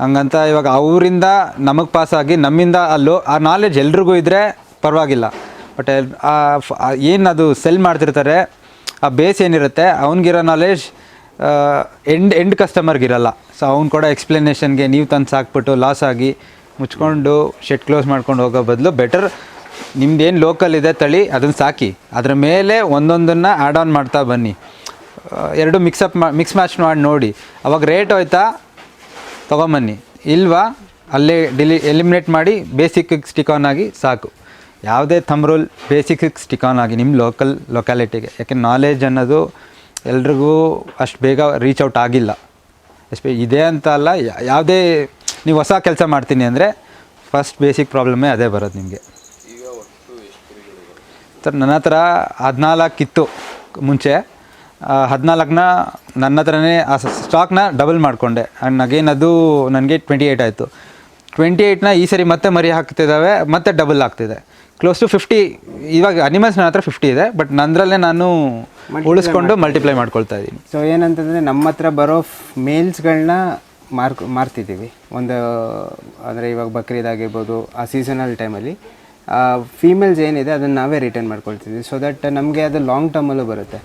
ಹಂಗಂತ ಇವಾಗ ಅವರಿಂದ ನಮಗೆ ಪಾಸಾಗಿ ನಮ್ಮಿಂದ ಅಲ್ಲೂ ಆ ನಾಲೆಡ್ಜ್ ಎಲ್ರಿಗೂ ಇದ್ದರೆ ಪರವಾಗಿಲ್ಲ. ಬಟ್ ಏನು ಅದು ಸೆಲ್ ಮಾಡ್ತಿರ್ತಾರೆ ಆ ಬೇಸ್ ಏನಿರುತ್ತೆ ಅವನಿಗಿರೋ ನಾಲೆಡ್ಜ್ ಎಂಡ್ ಎಂಡ್ ಕಸ್ಟಮರ್ಗಿರಲ್ಲ ಸೊ ಅವ್ನು ಕೂಡ ಎಕ್ಸ್ಪ್ಲನೇಷನ್ಗೆ ನೀವು ತಂದು ಸಾಕ್ಬಿಟ್ಟು ಲಾಸ್ ಆಗಿ ಮುಚ್ಕೊಂಡು ಶೆಟ್ ಕ್ಲೋಸ್ ಮಾಡ್ಕೊಂಡು ಹೋಗೋ ಬದಲು ಬೆಟರ್ ನಿಮ್ದೇನು ಲೋಕಲ್ ಇದೆ ತಳಿ ಅದನ್ನು ಸಾಕಿ. ಅದರ ಮೇಲೆ ಒಂದೊಂದನ್ನು ಆ್ಯಡ್ ಆನ್ ಮಾಡ್ತಾ ಬನ್ನಿ. ಎರಡು ಮಿಕ್ಸಪ್ ಮಾ ಮಿಕ್ಸ್ ಮ್ಯಾಚ್ ಮಾಡಿ ನೋಡಿ. ಅವಾಗ ರೇಟ್ ಹೋಯ್ತಾ? ತೊಗೊಂಬನ್ನಿ. ಇಲ್ವಾ? ಅಲ್ಲೇ ಡಿಲಿ ಎಲಿಮಿನೇಟ್ ಮಾಡಿ ಬೇಸಿಕ್ಕಿಗೆ ಸ್ಟಿಕ್ ಆನ್ ಆಗಿ ಸಾಕು. ಯಾವುದೇ ಥಮ್ ರೂಲ್ ಬೇಸಿಕ್ಕಿಗೆ ಸ್ಟಿಕ್ ಆನ್ ಆಗಿ ನಿಮ್ಮ ಲೋಕಲ್ ಲೊಕ್ಯಾಲಿಟಿಗೆ ಯಾಕೆ ನಾಲೆಜ್ ಅನ್ನೋದು ಎಲ್ರಿಗೂ ಅಷ್ಟು ಬೇಗ ರೀಚ್ ಔಟ್ ಆಗಿಲ್ಲ. ಎಸ್ಪೆ ಇದೆ ಅಂತ ಅಲ್ಲ ಯಾವುದೇ, ನೀವು ಹೊಸ ಕೆಲಸ ಮಾಡ್ತೀನಿ ಅಂದರೆ ಫಸ್ಟ್ ಬೇಸಿಕ್ ಪ್ರಾಬ್ಲಮ್ಮೇ ಅದೇ ಬರೋದು ನಿಮಗೆ. ಸರ್, ನನ್ನ ಹತ್ರ ಹದಿನಾಲ್ಕು ಇತ್ತು ಮುಂಚೆ. ಹದಿನಾಲ್ಕನ್ನ ನನ್ನ ಹತ್ರನೇ, ಆ ಸ್ಟಾಕ್ನ ಡಬಲ್ ಮಾಡಿಕೊಂಡೆ. ಆ್ಯಂಡ್ ಅಗೇನ್ ಅದು ನನಗೆ ಟ್ವೆಂಟಿ ಏಯ್ಟ್ ಆಯಿತು. ಟ್ವೆಂಟಿ ಏಯ್ಟ್ನ ಈ ಸರಿ ಮತ್ತೆ ಮರಿ ಹಾಕ್ತಿದ್ದಾವೆ, ಮತ್ತೆ ಡಬಲ್ ಆಗ್ತಿದೆ. ಕ್ಲೋಸ್ ಟು ಫಿಫ್ಟಿ ಇವಾಗ ಅನಿಮಲ್ಸ್ ನನ್ನ ಹತ್ರ ಫಿಫ್ಟಿ ಇದೆ ಬಟ್ ನಂದ್ರಲ್ಲೇ ನಾನು ಉಳಿಸ್ಕೊಂಡು ಮಲ್ಟಿಪ್ಲೈ ಮಾಡ್ಕೊಳ್ತಾ ಇದ್ದೀನಿ ಸೊ ಏನಂತಂದರೆ ನಮ್ಮ ಹತ್ರ ಬರೋ ಮೇಲ್ಸ್ಗಳನ್ನ ಮಾರ್ಕ್ ಮಾರ್ತಿದ್ದೀವಿ. ಒಂದು ಅಂದರೆ ಇವಾಗ ಬಕ್ರೀದ್ ಆಗಿರ್ಬೋದು ಆ ಸೀಸನಲ್ ಟೈಮಲ್ಲಿ ಫೀಮೇಲ್ಸ್ ಏನಿದೆ ಅದನ್ನು ನಾವೇ ರಿಟರ್ನ್ ಮಾಡ್ಕೊಳ್ತಿದ್ವಿ. ಸೊ ದಟ್ ನಮಗೆ ಅದು ಲಾಂಗ್ ಟರ್ಮಲ್ಲೂ ಬರುತ್ತೆ.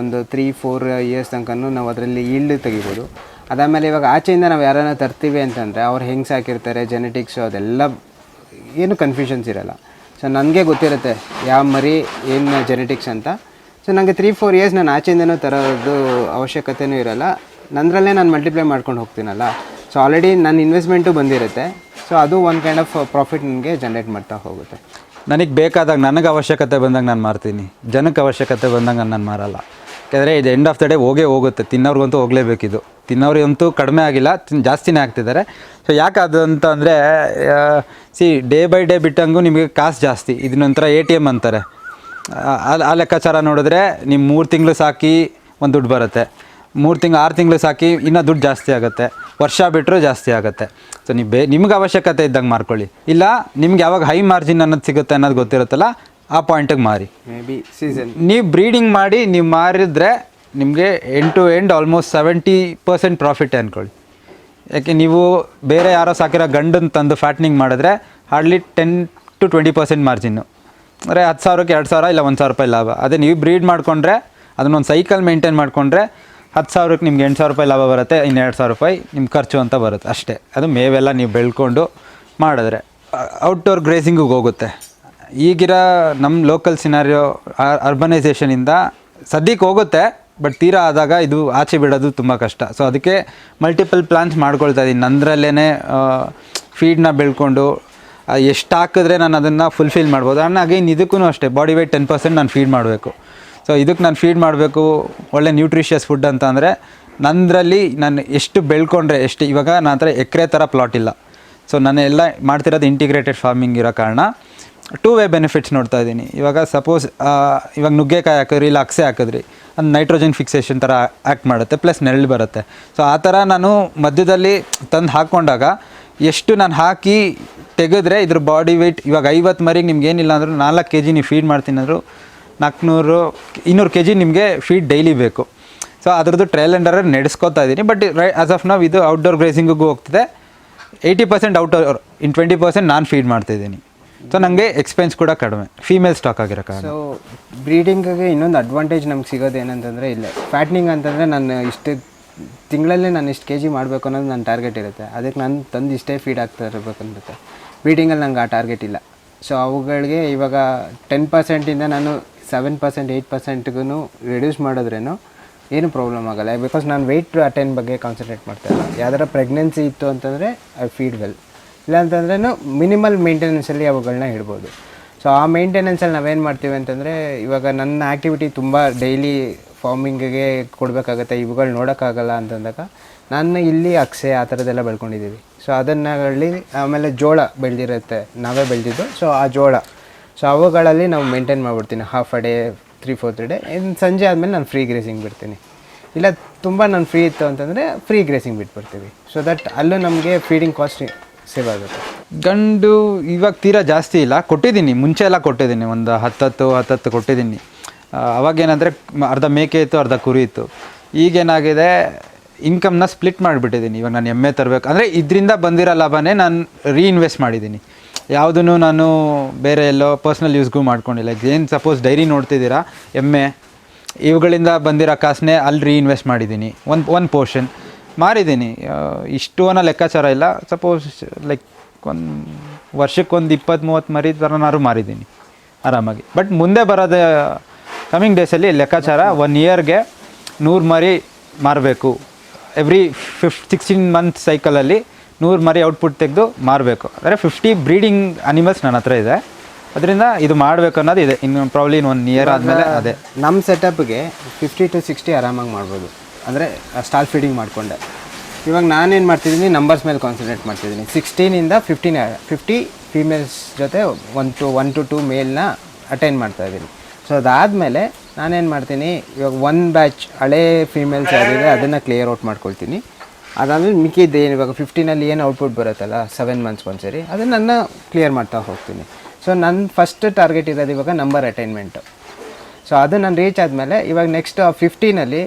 ಒಂದು ತ್ರೀ ಫೋರ್ ಇಯರ್ಸ್ ತನಕನೂ ನಾವು ಅದರಲ್ಲಿ ಈಲ್ಡ್ ತೆಗಿಬೋದು. ಅದಾದಮೇಲೆ ಇವಾಗ ಆಚೆಯಿಂದ ನಾವು ಯಾರನ್ನ ತರ್ತೀವಿ ಅಂತಂದರೆ ಅವ್ರು ಹೆಂಗೆ ಸಾಕಿರ್ತಾರೆ ಜೆನೆಟಿಕ್ಸು ಅದೆಲ್ಲ ಏನು ಕನ್ಫ್ಯೂಷನ್ಸ್ ಇರಲ್ಲ. ಸೊ ನನಗೆ ಗೊತ್ತಿರುತ್ತೆ ಯಾವ ಮರಿ ಏನು ಜೆನೆಟಿಕ್ಸ್ ಅಂತ. ಸೊ ನನಗೆ ತ್ರೀ ಫೋರ್ ಇಯರ್ಸ್ ನಾನು ಆಚೆಯಿಂದನೂ ತರೋದು ಅವಶ್ಯಕತೆಯೂ ಇರೋಲ್ಲ. ನಂದರಲ್ಲೇ ನಾನು ಮಲ್ಟಿಪ್ಲೈ ಮಾಡ್ಕೊಂಡು ಹೋಗ್ತೀನಲ್ಲ. ಸೊ ಆಲ್ರೆಡಿ ನನ್ನ ಇನ್ವೆಸ್ಟ್ಮೆಂಟು ಬಂದಿರುತ್ತೆ. ಸೊ ಅದು ಒಂದು ಕೈಂಡ್ ಆಫ್ ಪ್ರಾಫಿಟ್ ನನಗೆ ಜನ್ರೇಟ್ ಮಾಡ್ತಾ ಹೋಗುತ್ತೆ. ನನಗೆ ಬೇಕಾದಾಗ ನನಗೆ ಅವಶ್ಯಕತೆ ಬಂದಾಗ ನಾನು ಮಾರ್ತೀನಿ. ಜನಕ್ಕೆ ಅವಶ್ಯಕತೆ ಬಂದಾಗ ನಾನು ಮಾರಲ್ಲ. ಯಾಕೆಂದರೆ ಇದು ಎಂಡ್ ಆಫ್ ದ ಡೇ ಹೋಗೇ ಹೋಗುತ್ತೆ. ತಿನ್ನೋರಿಗಂತೂ ಹೋಗಲೇಬೇಕಿದು ತಿನ್ನೋರಿಗಂತೂ ಕಡಿಮೆ ಆಗಿಲ್ಲ ತಿನ್ ಜಾಸ್ತಿನೇ ಆಗ್ತಿದ್ದಾರೆ. ಸೊ ಯಾಕೆ ಅದು ಅಂತ ಅಂದರೆ ಸಿ ಡೇ ಬೈ ಡೇ ಬಿಟ್ಟಂಗೂ ನಿಮಗೆ ಕಾಸು ಜಾಸ್ತಿ. ಇದನ್ನೊಂಥರ ಎ ಟಿ ಎಂ ಅಂತಾರೆ. ಆ- ಲೆಕ್ಕಾಚಾರ ನೋಡಿದ್ರೆ ನಿಮ್ಮ ಮೂರು ತಿಂಗಳು ಸಾಕಿ ಒಂದು ದುಡ್ಡು ಬರುತ್ತೆ. ಮೂರು ತಿಂಗಳು ಆರು ತಿಂಗಳು ಸಾಕಿ ಇನ್ನೂ ದುಡ್ಡು ಜಾಸ್ತಿ ಆಗುತ್ತೆ. ವರ್ಷ ಬಿಟ್ಟರು ಜಾಸ್ತಿ ಆಗುತ್ತೆ. ಸೊ ನೀವು ಬೇ ನಿಮ್ಗೆ ಅವಶ್ಯಕತೆ ಇದ್ದಂಗೆ ಮಾರ್ಕೊಳ್ಳಿ ಇಲ್ಲ ನಿಮ್ಗೆ ಯಾವಾಗ ಹೈ ಮಾರ್ಜಿನ್ ಅನ್ನೋದು ಸಿಗುತ್ತೆ ಅನ್ನೋದು ಗೊತ್ತಿರುತ್ತಲ್ಲ ಆ ಪಾಯಿಂಟಿಗೆ ಮಾರಿ. ಮೇ ಬಿ ಸೀಸನ್ ನೀವು ಬ್ರೀಡಿಂಗ್ ಮಾಡಿ ನೀವು ಮಾರಿದ್ರೆ ನಿಮಗೆ end to end almost seventy percent profit ಅಂದ್ಕೊಳ್ಳಿ ಯಾಕೆ ನೀವು ಬೇರೆ ಯಾರೋ ಸಾಕಿರೋ ಗಂಡನ್ನು ತಂದು ಫ್ಯಾಟ್ನಿಂಗ್ ಮಾಡಿದ್ರೆ hardly ten to twenty percent margin ಅಂದರೆ ಹತ್ತು ಸಾವಿರಕ್ಕೆ ಎರಡು ಸಾವಿರ ಇಲ್ಲ ಒಂದು ಸಾವಿರ ರೂಪಾಯಿ ಲಾಭ. ಅದೇ ನೀವು ಬ್ರೀಡ್ ಮಾಡಿಕೊಂಡ್ರೆ ಅದನ್ನೊಂದು ಸೈಕಲ್ ಮೇಂಟೈನ್ ಮಾಡಿಕೊಂಡ್ರೆ ಹತ್ತು ಸಾವಿರಕ್ಕೆ ನಿಮ್ಗೆ ಎಂಟು ಸಾವಿರ ರೂಪಾಯಿ ಲಾಭ ಬರುತ್ತೆ, ಇನ್ನು ಎರಡು ಸಾವಿರ ರೂಪಾಯಿ ನಿಮ್ಮ ಖರ್ಚು ಅಂತ ಬರುತ್ತೆ ಅಷ್ಟೇ. ಅದು ಮೇವೆಲ್ಲ ನೀವು ಬೆಳ್ಕೊಂಡು ಮಾಡಿದ್ರೆ. ಔಟ್ಡೋರ್ ಗ್ರೇಸಿಂಗಿಗೆ ಹೋಗುತ್ತೆ. ಈಗಿರೋ ನಮ್ಮ ಲೋಕಲ್ ಸಿನಾರಿಯೋ ಅರ್ಬನೈಸೇಷನಿಂದ ಸದ್ಯಕ್ಕೆ ಹೋಗುತ್ತೆ. ಬಟ್ ತೀರಾ ಆದಾಗ ಇದು ಆಚೆ ಬಿಡೋದು ತುಂಬ ಕಷ್ಟ. ಸೊ ಅದಕ್ಕೆ ಮಲ್ಟಿಪಲ್ ಪ್ಲಾನ್ಸ್ ಮಾಡ್ಕೊಳ್ತಾ ಇದ್ದೀನಿ. ನಂದರಲ್ಲೇ ಫೀಡ್ನ ಬೆಳ್ಕೊಂಡು ಎಷ್ಟು ಹಾಕಿದ್ರೆ ನಾನು ಅದನ್ನು ಫುಲ್ಫಿಲ್ ಮಾಡ್ಬೋದು. ಆ್ಯಂಡ್ ಅಗೈನ್ ಇದಕ್ಕೂ ಅಷ್ಟೇ ಬಾಡಿ weight ಟೆನ್ ಪರ್ಸೆಂಟ್ ನಾನು ಫೀಡ್ ಮಾಡಬೇಕು. ಸೊ ಇದಕ್ಕೆ ನಾನು ಫೀಡ್ ಮಾಡಬೇಕು, ಒಳ್ಳೆ ನ್ಯೂಟ್ರಿಷಿಯಸ್ ಫುಡ್ ಅಂತ ಅಂದರೆ, ನಂದರಲ್ಲಿ ನಾನು ಎಷ್ಟು ಬೆಳ್ಕೊಂಡ್ರೆ, ಎಷ್ಟು, ಇವಾಗ ನನ್ನ ಹತ್ರ ಎಕರೆ ಥರ ಪ್ಲಾಟ್ ಇಲ್ಲ. ಸೊ ನಾನು ಎಲ್ಲ ಮಾಡ್ತಿರೋದು ಇಂಟಿಗ್ರೇಟೆಡ್ ಫಾರ್ಮಿಂಗ್ ಇರೋ ಕಾರಣ ಟೂ ವೇ ಬೆನಿಫಿಟ್ಸ್ ನೋಡ್ತಾ ಇದ್ದೀನಿ. ಇವಾಗ ಸಪೋಸ್ ಇವಾಗ ನುಗ್ಗೆಕಾಯಿ ಹಾಕಿದ್ರಿ, ಇಲ್ಲ ಅಕ್ಸೆ ಹಾಕಿದ್ರಿ. ನೈಟ್ರೋಜನ್ ಫಿಕ್ಸೇಷನ್ ಥರ ಆ್ಯಕ್ಟ್ ಮಾಡುತ್ತೆ ಪ್ಲಸ್ ನೆರಳು ಬರುತ್ತೆ. ಸೊ ಆ ಥರ ನಾನು ಮಧ್ಯದಲ್ಲಿ ತಂದು ಹಾಕ್ಕೊಂಡಾಗ ಎಷ್ಟು ನಾನು ಹಾಕಿ ತೆಗೆದ್ರೆ ಇದ್ರ ಬಾಡಿ ವೆಯ್ಟ್ ಇವಾಗ ಐವತ್ತು ಮರಿಗೆ ನಿಮ್ಗೆ ಏನಿಲ್ಲ ಅಂದರೂ ನಾಲ್ಕು ಕೆ ಜಿ ನೀವು ಫೀಡ್ ಮಾಡ್ತೀನಿ ನಾಲ್ಕುನೂರು ಇನ್ನೂರು ಕೆ ಜಿ ನಿಮಗೆ ಫೀಡ್ ಡೈಲಿ ಬೇಕು. ಸೊ ಅದ್ರದ್ದು ಟ್ರಯಲ್ ಅಂಡರ್ ನಡೆಸ್ಕೊತಾ ಇದ್ದೀನಿ. ಬಟ್ ರೈ ಆಸ್ ಆಫ್ ನಾವು ಇದು ಔಟ್ಡೋರ್ ಗ್ರೇಸಿಂಗಿಗೂ ಹೋಗ್ತಿದೆ. Eighty percent outdoor in twenty percent ನಾನು ಫೀಡ್ ಮಾಡ್ತಿದ್ದೀನಿ ಸೊ ನನಗೆ ಎಕ್ಸ್ಪೆನ್ಸ್ ಕೂಡ ಕಡಿಮೆ. ಫೀಮೇಲ್ ಸ್ಟಾಕ್ ಆಗಿರೋ ಕಾರಣ. ಸೊ ಬ್ರೀಡಿಂಗಿಗೆ ಇನ್ನೊಂದು ಅಡ್ವಾಂಟೇಜ್ ನಮ್ಗೆ ಸಿಗೋದು ಏನಂತಂದರೆ ಇಲ್ಲ. ಫ್ಯಾಟ್ನಿಂಗ್ ಅಂತಂದರೆ ನಾನು ಇಷ್ಟು ತಿಂಗಳಲ್ಲೇ ನಾನು ಇಷ್ಟು ಕೆ ಜಿ ಮಾಡಬೇಕು ಅನ್ನೋದು ನನ್ನ ಟಾರ್ಗೆಟ್ ಇರುತ್ತೆ. ಅದಕ್ಕೆ ನಾನು ತಂದು ಇಷ್ಟೇ ಫೀಡ್ ಆಗ್ತಾ ಇರಬೇಕನ್ನುತ್ತೆ ಬ್ರೀಡಿಂಗಲ್ಲಿ ನಂಗೆ ಆ ಟಾರ್ಗೆಟ್ ಇಲ್ಲ. ಸೊ ಅವುಗಳಿಗೆ ಇವಾಗ ಟೆನ್ ಪರ್ಸೆಂಟಿಂದ ನಾನು ಸೆವೆನ್ ಪರ್ಸೆಂಟ್ ಏಯ್ಟ್ ಪರ್ಸೆಂಟ್ಗೂ ರಿಡ್ಯೂಸ್ ಮಾಡಿದ್ರೇನು ಏನು ಪ್ರಾಬ್ಲಮ್ ಆಗಲ್ಲ. ಬಿಕಾಸ್ ನಾನು ವೆಯ್ಟ್ ಅಟೆಂಡ್ ಬಗ್ಗೆ ಕಾನ್ಸಂಟ್ರೇಟ್ ಮಾಡ್ತಾ ಇಲ್ಲ. ಯಾವ್ದಾರ ಪ್ರೆಗ್ನೆನ್ಸಿ ಇತ್ತು ಅಂತಂದರೆ ಐ ಫೀಡ್ ವೆಲ್ ಇಲ್ಲ ಅಂತಂದ್ರೆ ಮಿನಿಮಲ್ ಮೇಂಟೆನೆನ್ಸಲ್ಲಿ ಅವುಗಳನ್ನ ಇಡ್ಬೋದು. ಸೊ, ಆ ಮೇಂಟೆನೆನ್ಸಲ್ಲಿ ನಾವೇನು ಮಾಡ್ತೀವಿ ಅಂತಂದರೆ, ಇವಾಗ ನನ್ನ ಆ್ಯಕ್ಟಿವಿಟಿ ತುಂಬ ಡೈಲಿ ಫಾರ್ಮಿಂಗಿಗೆ ಕೊಡಬೇಕಾಗತ್ತೆ, ಇವುಗಳು ನೋಡೋಕ್ಕಾಗಲ್ಲ ಅಂತಂದಾಗ, ನಾನು ಇಲ್ಲಿ ಅಕ್ಸೆ ಆ ಥರದ್ದೆಲ್ಲ ಬೆಳ್ಕೊಂಡಿದ್ದೀವಿ. ಸೊ ಅದನ್ನಲ್ಲಿ ಆಮೇಲೆ ಜೋಳ ಬೆಳೆದಿರುತ್ತೆ, ನಾವೇ ಬೆಳೆದಿದ್ದು. ಸೊ, ಆ ಜೋಳ. ಸೊ, ಅವುಗಳಲ್ಲಿ ನಾವು ಮೇಂಟೈನ್ ಮಾಡಿಬಿಡ್ತೀನಿ half a day three fourth day ಇನ್ನು ಸಂಜೆ ಆದಮೇಲೆ ನಾನು ಫ್ರೀ ಗ್ರೇಸಿಂಗ್ ಬಿಡ್ತೀನಿ. ಇಲ್ಲ, ತುಂಬ ನಾನು ಫ್ರೀ ಇತ್ತು ಅಂತಂದರೆ ಫ್ರೀ ಗ್ರೇಸಿಂಗ್ ಬಿಟ್ಬಿಡ್ತೀವಿ. ಸೊ ದಟ್ ಅಲ್ಲೂ ನಮಗೆ ಫೀಡಿಂಗ್ ಕಾಸ್ಟ್ ಸೇವ್ ಆಗುತ್ತೆ. ಗಂಡು ಇವಾಗ ತೀರಾ ಜಾಸ್ತಿ ಇಲ್ಲ, ಕೊಟ್ಟಿದ್ದೀನಿ, ಮುಂಚೆ ಎಲ್ಲ ಕೊಟ್ಟಿದ್ದೀನಿ, ಒಂದು ಹತ್ತತ್ತು ಹತ್ತತ್ತು ಕೊಟ್ಟಿದ್ದೀನಿ. ಅವಾಗೇನಂದರೆ ಅರ್ಧ ಮೇಕೆ ಇತ್ತು, ಅರ್ಧ ಕುರಿ ಇತ್ತು. ಈಗೇನಾಗಿದೆ ಇನ್ಕಮ್ನ ಸ್ಪ್ಲಿಟ್ ಮಾಡಿಬಿಟ್ಟಿದ್ದೀನಿ. ಇವಾಗ ನಾನು ಎಮ್ಮೆ ತರಬೇಕು, ಅಂದರೆ ಇದರಿಂದ ಬಂದಿರೋ ಲಾಭನೇ ನಾನು ರೀಇನ್ವೆಸ್ಟ್ ಮಾಡಿದ್ದೀನಿ. ಯಾವುದನ್ನು ನಾನು ಬೇರೆ ಎಲ್ಲೋ ಪರ್ಸ್ನಲ್ ಯೂಸ್ಗೂ ಮಾಡ್ಕೊಂಡಿಲ್ಲ. ಏನು ಸಪೋಸ್ ಡೈರಿ ನೋಡ್ತಿದ್ದೀರಾ, ಎಮ್ಮೆ, ಇವುಗಳಿಂದ ಬಂದಿರೋ ಕಾಸನ್ನೇ ಅಲ್ಲಿ ರೀಇನ್ವೆಸ್ಟ್ ಮಾಡಿದ್ದೀನಿ. ಒಂದು ಒಂದು ಪೋರ್ಷನ್ ಮಾರಿದ್ದೀನಿ. ಇಷ್ಟು ಅನ್ನೋ ಲೆಕ್ಕಾಚಾರ ಇಲ್ಲ. ಸಪೋಸ್ ಲೈಕ್ ಒಂದು ವರ್ಷಕ್ಕೊಂದು ಇಪ್ಪತ್ತು ಮೂವತ್ತು ಮರಿ ಥರನಾದ್ರು ಮಾರಿದ್ದೀನಿ ಆರಾಮಾಗಿ. ಬಟ್ ಮುಂದೆ ಬರೋದ ಕಮಿಂಗ್ ಡೇಸಲ್ಲಿ ಲೆಕ್ಕಾಚಾರ ಒನ್ ಇಯರ್ಗೆ ನೂರು ಮರಿ ಮಾರಬೇಕು. ಎವ್ರಿ ಫಿಫ್ ಸಿಕ್ಸ್ಟೀನ್ ಮಂತ್ ಸೈಕಲಲ್ಲಿ ನೂರು ಮರಿ ಔಟ್ಪುಟ್ ತೆಗೆದು ಮಾರಬೇಕು. ಅಂದರೆ ಫಿಫ್ಟಿ ಬ್ರೀಡಿಂಗ್ ಅನಿಮಲ್ಸ್ ನನ್ನ ಹತ್ರ ಇದೆ. ಅದರಿಂದ ಇದು ಮಾಡಬೇಕು ಅನ್ನೋದು ಇದೆ. ಇನ್ನು ಪ್ರಾಬ್ಲಿ ಇನ್ನು ಒನ್ ಇಯರ್ ಆದಮೇಲೆ ಅದೇ. ನಮ್ಮ ಸೆಟಪ್ಗೆ ಫಿಫ್ಟಿ ಟು ಸಿಕ್ಸ್ಟಿ ಆರಾಮಾಗಿ ಮಾಡ್ಬೋದು. ಅಂದರೆ ಸ್ಟಾಲ್ ಫೀಡಿಂಗ್ ಮಾಡಿಕೊಂಡೆ. ಇವಾಗ ನಾನೇನು ಮಾಡ್ತಿದ್ದೀನಿ ನಂಬರ್ಸ್ ಮೇಲೆ ಕಾನ್ಸಂಟ್ರೇಟ್ ಮಾಡ್ತಿದ್ದೀನಿ. ಸಿಕ್ಸ್ಟೀನಿಂದ ಫಿಫ್ಟೀನ್ ಫಿಫ್ಟಿ ಫೀಮೇಲ್ಸ್ ಜೊತೆ one two one two two ಮೇಲ್ನ attend ಮಾಡ್ತಾ ಇದ್ದೀನಿ. ಸೊ ಅದಾದಮೇಲೆ ನಾನೇನು ಮಾಡ್ತೀನಿ, ಇವಾಗ ಒನ್ ಬ್ಯಾಚ್ ಹಳೆ ಫೀಮೇಲ್ಸ್ ಯಾರಿದೆ ಅದನ್ನು ಕ್ಲಿಯರ್ ಔಟ್ ಮಾಡ್ಕೊಳ್ತೀನಿ. ಅದಾದಮೇಲೆ ಮಿಕ್ಕಿದ್ದೆ ಏನು, ಇವಾಗ ಫಿಫ್ಟೀನಲ್ಲಿ ಏನು ಔಟ್ಪುಟ್ ಬರುತ್ತಲ್ಲ ಸೆವೆನ್ ಮಂತ್ಗೆ ಒಂದು ಸರಿ ಅದನ್ನು ನನ್ನ ಕ್ಲಿಯರ್ ಮಾಡ್ತಾ ಹೋಗ್ತೀನಿ. ಸೊ ನನ್ನ ಫಸ್ಟ್ ಟಾರ್ಗೆಟ್ ಇರೋದು ಇವಾಗ ನಂಬರ್ ಅಟೈನ್ಮೆಂಟು ಸೊ ಅದು ನಾನು ರೀಚ್ ಆದಮೇಲೆ ಇವಾಗ ನೆಕ್ಸ್ಟ್ ಫಿಫ್ಟೀನಲ್ಲಿ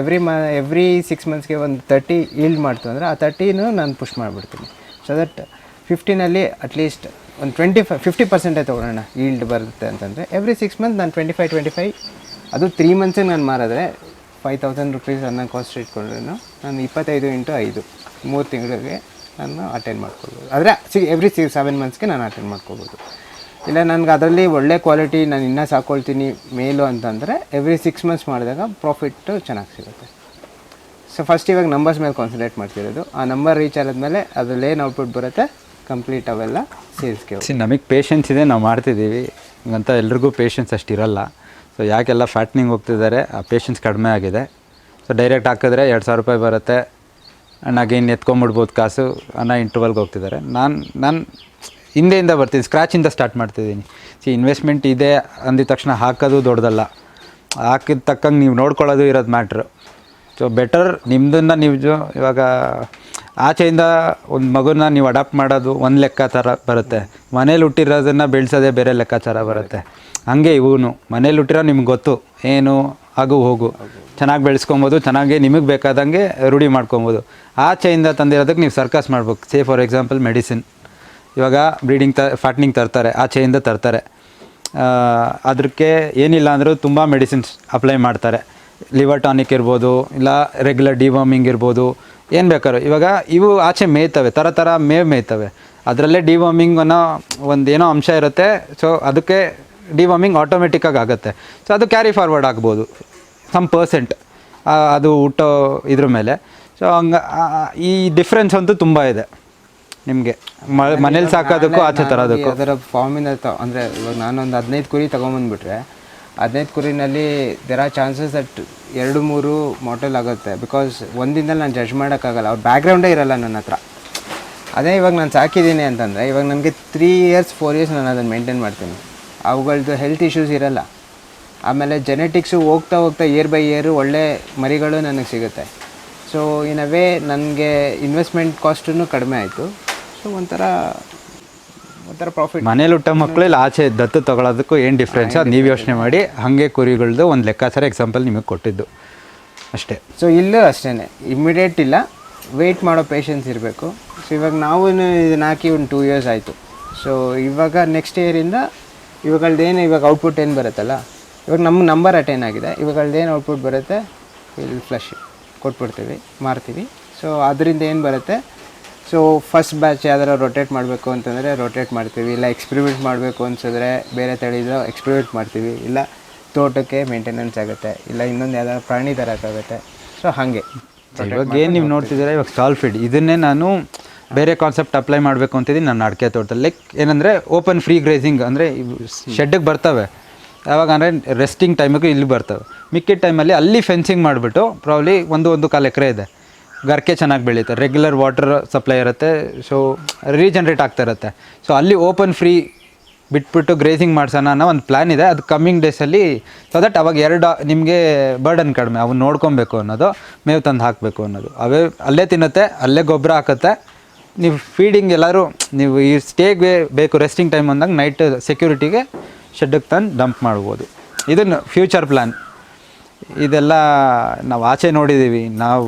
ಎವ್ರಿ ಮ ಎವ್ರಿ ಸಿಕ್ಸ್ ಮಂತ್ಸ್ಗೆ ಒಂದು ತರ್ಟಿ ಈಲ್ಡ್ ಮಾಡ್ತು ಅಂದರೆ ಆ ತರ್ಟಿನೂ ನಾನು ಪುಷ್ ಮಾಡಿಬಿಡ್ತೀನಿ. ಸೊ ದಟ್ ಫಿಫ್ಟೀನಲ್ಲಿ ಅಟ್ಲೀಸ್ಟ್ ಒಂದು ಟ್ವೆಂಟಿ ಫೈ ಫಿಫ್ಟಿ ಪರ್ಸೆಂಟೇ ತೊಗೊಳೋಣ ಈಲ್ಡ್ ಬರುತ್ತೆ ಅಂತಂದರೆ ಎವ್ರಿ ಸಿಕ್ಸ್ ಮಂತ್ ನಾನು ಟ್ವೆಂಟಿ ಫೈವ್ ಟ್ವೆಂಟಿ ಫೈವ್ ಅದು ತ್ರೀ ಮಂತ್ಸಿಗೆ ನಾನು ಮಾರಿದ್ರೆ ಫೈವ್ ತೌಸಂಡ್ ರುಪೀಸ್ ಅನ್ನೋ ಕಾಸ್ಟ್ ಇಟ್ಕೊಂಡ್ರೂ ನಾನು ಇಪ್ಪತ್ತೈದು ಇಂಟು ಐದು ಮೂರು ತಿಂಗಳಿಗೆ ನಾನು ಅಟೆಂಡ್ ಮಾಡ್ಕೊಬೋದು. ಆದರೆ ಸಿ ಎವ್ರಿ ಸಿ ಸೆವೆನ್ ಮಂತ್ಸ್ಗೆ ನಾನು ಅಟೆಂಡ್ ಮಾಡ್ಕೋಬೋದು. ಇಲ್ಲ, ನನಗೆ ಅದರಲ್ಲಿ ಒಳ್ಳೆ ಕ್ವಾಲಿಟಿ ನಾನು ಇನ್ನೂ ಸಾಕೊಳ್ತೀನಿ, ಮೇಲು ಅಂತಂದರೆ ಎವ್ರಿ ಸಿಕ್ಸ್ ಮಂತ್ಸ್ ಮಾಡಿದಾಗ ಪ್ರಾಫಿಟ್ಟು ಚೆನ್ನಾಗಿ ಸಿಗುತ್ತೆ. ಸೊ ಫಸ್ಟ್ ಇವಾಗ ನಂಬರ್ಸ್ ಮೇಲೆ ಕಾನ್ಸಂಟ್ರೇಟ್ ಮಾಡ್ತಿರೋದು. ಆ ನಂಬರ್ ರೀಚ್ ಆದಮೇಲೆ ಅದ್ರಲ್ಲಿ ಏನು ಔಟ್ಪುಟ್ ಬರುತ್ತೆ? ಕಂಪ್ಲೀಟ್ ಅವೆಲ್ಲ ಸೇಲ್ಸ್ಗೆ ಸಿ ನಮಗೆ ಪೇಷನ್ಸ್ ಇದೆ, ನಾವು ಮಾಡ್ತಿದ್ದೀವಿ. ಅಂತ ಎಲ್ರಿಗೂ ಪೇಷನ್ಸ್ ಅಷ್ಟಿರಲ್ಲ. ಸೊ ಯಾಕೆಲ್ಲ ಫ್ಯಾಟ್ನಿಂಗ್ ಹೋಗ್ತಿದ್ದಾರೆ, ಆ ಪೇಷನ್ಸ್ ಕಡಿಮೆ ಆಗಿದೆ. ಸೊ ಡೈರೆಕ್ಟ್ ಹಾಕಿದ್ರೆ ಎರಡು ಸಾವಿರ ರೂಪಾಯಿ ಬರುತ್ತೆ. ಅಣ್ಣ ಅಗೇನು ಎತ್ಕೊಂಬಿಡ್ಬೋದು ಕಾಸು. ಅಣ್ಣ ಇಂಟ್ರವಲ್ಗೆ ಹೋಗ್ತಿದ್ದಾರೆ. ನಾನು ನಾನು ಹಿಂದೆಯಿಂದ ಬರ್ತೀನಿ ಸ್ಕ್ರ್ಯಾಚಿಂದ ಸ್ಟಾರ್ಟ್ ಮಾಡ್ತಿದ್ದೀನಿ. ಸಿ ಇನ್ವೆಸ್ಟ್ಮೆಂಟ್ ಇದೆ ಅಂದಿದ ತಕ್ಷಣ ಹಾಕೋದು ದೊಡ್ಡದಲ್ಲ. ಹಾಕಿದ ತಕ್ಕಂಗೆ ನೀವು ನೋಡ್ಕೊಳ್ಳೋದು ಇರೋದು ಮ್ಯಾಟ್ರು ಸೊ ಬೆಟರ್ ನಿಮ್ಮದನ್ನು ನೀವು ಇವಾಗ ಆಚೆಯಿಂದ ಒಂದು ಮಗುನ ನೀವು ಅಡಾಪ್ಟ್ ಮಾಡೋದು ಒಂದು ಲೆಕ್ಕಾಚಾರ ಬರುತ್ತೆ. ಮನೇಲಿ ಹುಟ್ಟಿರೋದನ್ನು ಬೆಳೆಸೋದೇ ಬೇರೆ ಲೆಕ್ಕಾಚಾರ ಬರುತ್ತೆ. ಹಂಗೆ ಇವನು, ಮನೇಲಿ ಹುಟ್ಟಿರೋ ನಿಮ್ಗೆ ಗೊತ್ತು, ಏನು, ಆಗು, ಹೋಗು. ಚೆನ್ನಾಗಿ ಬೆಳೆಸ್ಕೊಬೋದು, ಚೆನ್ನಾಗಿ ನಿಮಗೆ ಬೇಕಾದಂಗೆ ರೂಢಿ ಮಾಡ್ಕೊಬೋದು. ಆಚೆಯಿಂದ ತಂದಿರೋದಕ್ಕೆ ನೀವು ಸರ್ಕಸ್ ಮಾಡ್ಬೇಕು. ಸೇ ಫಾರ್ ಎಕ್ಸಾಂಪಲ್ ಮೆಡಿಸಿನ್ ಇವಾಗ ಬ್ರೀಡಿಂಗ್ ತ ಫ್ಯಾಟ್ನಿಂಗ್ ತರ್ತಾರೆ, ಆಚೆಯಿಂದ ತರ್ತಾರೆ. ಅದಕ್ಕೆ ಏನಿಲ್ಲ ಅಂದರೂ ತುಂಬ ಮೆಡಿಸಿನ್ಸ್ ಅಪ್ಲೈ ಮಾಡ್ತಾರೆ. ಲಿವರ್ ಟಾನಿಕ್ ಇರ್ಬೋದು, ಇಲ್ಲ ರೆಗ್ಯುಲರ್ ಡಿವಾರ್ಮಿಂಗ್ ಇರ್ಬೋದು, ಏನು ಬೇಕಾದ್ರು. ಇವಾಗ ಇವು ಆಚೆ ಮೇಯ್ತವೆ, ಥರ ಥರ ಮೇವ್ ಮೇಯ್ತವೆ. ಅದರಲ್ಲೇ ಡಿವಾರ್ಮಿಂಗ್ ಅನ್ನೋ ಒಂದು ಏನೋ ಅಂಶ ಇರುತ್ತೆ ಸೊ ಅದಕ್ಕೆ ಡಿವಾರ್ಮಿಂಗ್ ಆಟೋಮೆಟಿಕ್ಕಾಗಿ ಆಗುತ್ತೆ. ಸೊ ಅದು ಕ್ಯಾರಿ ಫಾರ್ವರ್ಡ್ ಆಗ್ಬೋದು ಸಮ್ ಪರ್ಸೆಂಟ್ ಅದು ಊಟ ಇದ್ರ ಮೇಲೆ. ಸೊ ಹಂಗೆ ಈ ಡಿಫ್ರೆನ್ಸ್ ಅಂತೂ ತುಂಬ ಇದೆ. ನಿಮಗೆ. ಮನೇಲಿ ಸಾಕೋದಕ್ಕೂ ಆಚೆ ತರೋದಕ್ಕೂ. ಅದರ ಫಾರ್ಮಿನ ಅಂದರೆ ಇವಾಗ ನಾನೊಂದು ಹದಿನೈದು ಕುರಿ ತೊಗೊಂಬಂದ್ಬಿಟ್ರೆ ಹದಿನೈದು ಕುರಿನಲ್ಲಿ ದೆರ್ ಆರ್ ಚಾನ್ಸಸ್ ದಟ್ ಎರಡು ಮೂರು ಮಾಟಲ್ ಆಗುತ್ತೆ. ಬಿಕಾಸ್ ಒಂದಿನಲ್ಲಿ ನಾನು ಜಡ್ಜ್ ಮಾಡೋಕ್ಕಾಗಲ್ಲ. ಅವ್ರ ಬ್ಯಾಕ್ಗ್ರೌಂಡೇ ಇರಲ್ಲ ನನ್ನ ಹತ್ರ. ಅದೇ ಇವಾಗ ನಾನು ಸಾಕಿದ್ದೀನಿ ಅಂತಂದರೆ ಇವಾಗ ನನಗೆ ತ್ರೀ ಇಯರ್ಸ್ ಫೋರ್ ಇಯರ್ಸ್ ನಾನು ಅದನ್ನು ಮೇಂಟೈನ್ ಮಾಡ್ತೀನಿ. ಅವುಗಳದ್ದು ಹೆಲ್ತ್ ಇಶ್ಯೂಸ್ ಇರಲ್ಲ. ಆಮೇಲೆ ಜೆನೆಟಿಕ್ಸು ಹೋಗ್ತಾ ಹೋಗ್ತಾ ಇಯರ್ ಬೈ ಇಯರ್ ಒಳ್ಳೆ ಮರಿಗಳು ನನಗೆ ಸಿಗುತ್ತೆ. ಸೊ ಇನ್ ಅ ವೇ ನನಗೆ ಇನ್ವೆಸ್ಟ್ಮೆಂಟ್ ಕಾಸ್ಟೂ ಕಡಿಮೆ ಆಯಿತು. ಸೊ ಒಂಥರ ಒಂಥರ ಪ್ರಾಫಿಟ್ ಮನೇಲಿ ಹುಟ್ಟ ಮಕ್ಕಳು ಇಲ್ಲಿ ಆಚೆ ದತ್ತು ತಗೊಳ್ಳೋದಕ್ಕೂ ಏನು ಡಿಫ್ರೆನ್ಸ್ ಅದು ನೀವು ಯೋಚನೆ ಮಾಡಿ ಹಾಗೆ ಕುರಿಗಳದ್ದು ಒಂದು ಲೆಕ್ಕಾಚಾರ ಎಕ್ಸಾಂಪಲ್ ನಿಮಗೆ ಕೊಟ್ಟಿದ್ದು. ಅಷ್ಟೇ. ಸೊ ಇಲ್ಲೂ ಅಷ್ಟೇ ಇಮ್ಮಿಡಿಯೇಟ್ ಇಲ್ಲ. ವೆಯ್ಟ್ ಮಾಡೋ ಪೇಷನ್ಸ್ ಇರಬೇಕು. ಸೊ ಇವಾಗ ನಾವು ಇದನ್ನ ಹಾಕಿ ಒಂದು ಟೂ ಇಯರ್ಸ್ ಆಯಿತು. ಸೊ ಇವಾಗ ನೆಕ್ಸ್ಟ್ ಇಯರಿಂದ ಇವಾಗಳ್ದೇನು ಇವಾಗ ಔಟ್ಪುಟ್ ಏನು ಬರುತ್ತಲ್ಲ? ಇವಾಗ ನಮ್ಮ ನಂಬರ್ ಅಟೆನ್ ಆಗಿದೆ. ಇವಾಗಳ್ದೇನು ಔಟ್ಪುಟ್ ಬರುತ್ತೆ? ಇಲ್ಲಿ ಫ್ಲಶ್ ಕೊಟ್ಬಿಡ್ತೀವಿ ಮಾರ್ತೀವಿ. ಸೊ ಅದರಿಂದ ಏನು ಬರುತ್ತೆ? ಸೊ ಫಸ್ಟ್ ಬ್ಯಾಚ್ ಯಾವ್ದಾರು ರೊಟೇಟ್ ಮಾಡಬೇಕು ಅಂತಂದರೆ ರೊಟೇಟ್ ಮಾಡ್ತೀವಿ. ಇಲ್ಲ ಎಕ್ಸ್ಪ್ರಿಮೆಂಟ್ ಮಾಡಬೇಕು ಅನ್ಸಿದ್ರೆ ಬೇರೆ ತಳಿದು ಎಕ್ಸ್ಪ್ರಿಮೆಂಟ್ ಮಾಡ್ತೀವಿ. ಇಲ್ಲ ತೋಟಕ್ಕೆ ಮೇಂಟೆನೆನ್ಸ್ ಆಗುತ್ತೆ. ಇಲ್ಲ ಇನ್ನೊಂದು ಯಾವ್ದಾದ್ರು ಪ್ರಾಣಿ ತರೋಕ್ಕಾಗುತ್ತೆ ಸೊ ಹಾಗೆ. ಇವಾಗ ಏನು ನೀವು ನೋಡ್ತಿದ್ದೀರಾ? ಇವಾಗ ಸ್ಟಾಲ್ ಫೀಡ್ ಇದನ್ನೇ ನಾನು ಬೇರೆ ಕಾನ್ಸೆಪ್ಟ್ ಅಪ್ಲೈ ಮಾಡಬೇಕು ಅಂತಿದ್ದೀನಿ ನನ್ನ ಅಡಿಕೆ ತೋಟದಲ್ಲಿ. ಲೈಕ್ ಏನಂದರೆ ಓಪನ್ ಫ್ರೀ ಗ್ರೇಸಿಂಗ್ ಅಂದರೆ ಶೆಡ್ಗೆ ಬರ್ತವೆ. ಯಾವಾಗ ಅಂದರೆ ರೆಸ್ಟಿಂಗ್ ಟೈಮಿಗೂ ಇಲ್ಲಿ ಬರ್ತವೆ. ಮಿಕ್ಕಿದ ಟೈಮಲ್ಲಿ ಅಲ್ಲಿ ಫೆನ್ಸಿಂಗ್ ಮಾಡಿಬಿಟ್ಟು ಪ್ರಾಬ್ಲಿ ಒಂದು ಒಂದು ಕಾಲು ಎಕರೆ ಇದೆ. ಗರ್ಕೆ ಚೆನ್ನಾಗಿ ಬೆಳೀತಾರೆ ರೆಗ್ಯುಲರ್ ವಾಟರ್ ಸಪ್ಲೈ ಇರುತ್ತೆ ಸೊ ರೀಜನ್ರೇಟ್ ಆಗ್ತಾ ಇರುತ್ತೆ. ಸೊ ಅಲ್ಲಿ ಓಪನ್ ಫ್ರೀ ಬಿಟ್ಬಿಟ್ಟು ಗ್ರೇಸಿಂಗ್ ಮಾಡ್ಸೋಣ ಅನ್ನೋ ಒಂದು ಪ್ಲ್ಯಾನ್ ಇದೆ. ಅದು ಕಮ್ಮಿಂಗ್ ಡೇಸಲ್ಲಿ ಸೊ ದಟ್ ಅವಾಗ ಎರಡು, ನಿಮಗೆ ಬರ್ಡನ್ ಕಡಿಮೆ ಅವನ್ನ ನೋಡ್ಕೊಬೇಕು ಅನ್ನೋದು, ಮೇವು ತಂದು ಹಾಕಬೇಕು ಅನ್ನೋದು. ಅವೇ ಅಲ್ಲೇ ತಿನ್ನುತ್ತೆ, ಅಲ್ಲೇ ಗೊಬ್ಬರ ಹಾಕುತ್ತೆ. ನೀವು ಫೀಡಿಂಗ್ ಎಲ್ಲರೂ, ನೀವು ಈ ಸ್ಟೇಗೆ ಬೇಕು ರೆಸ್ಟಿಂಗ್ ಟೈಮ್ ಅಂದಾಗ ನೈಟ್ ಸೆಕ್ಯೂರಿಟಿಗೆ ಶೆಡ್ಗೆ ತಂದು ಡಂಪ್ ಮಾಡ್ಬೋದು. ಇದನ್ನು ಫ್ಯೂಚರ್ ಪ್ಲ್ಯಾನ್ ಇದೆಲ್ಲ ನಾವು ಆಚೆ ನೋಡಿದ್ದೀವಿ ನಾವು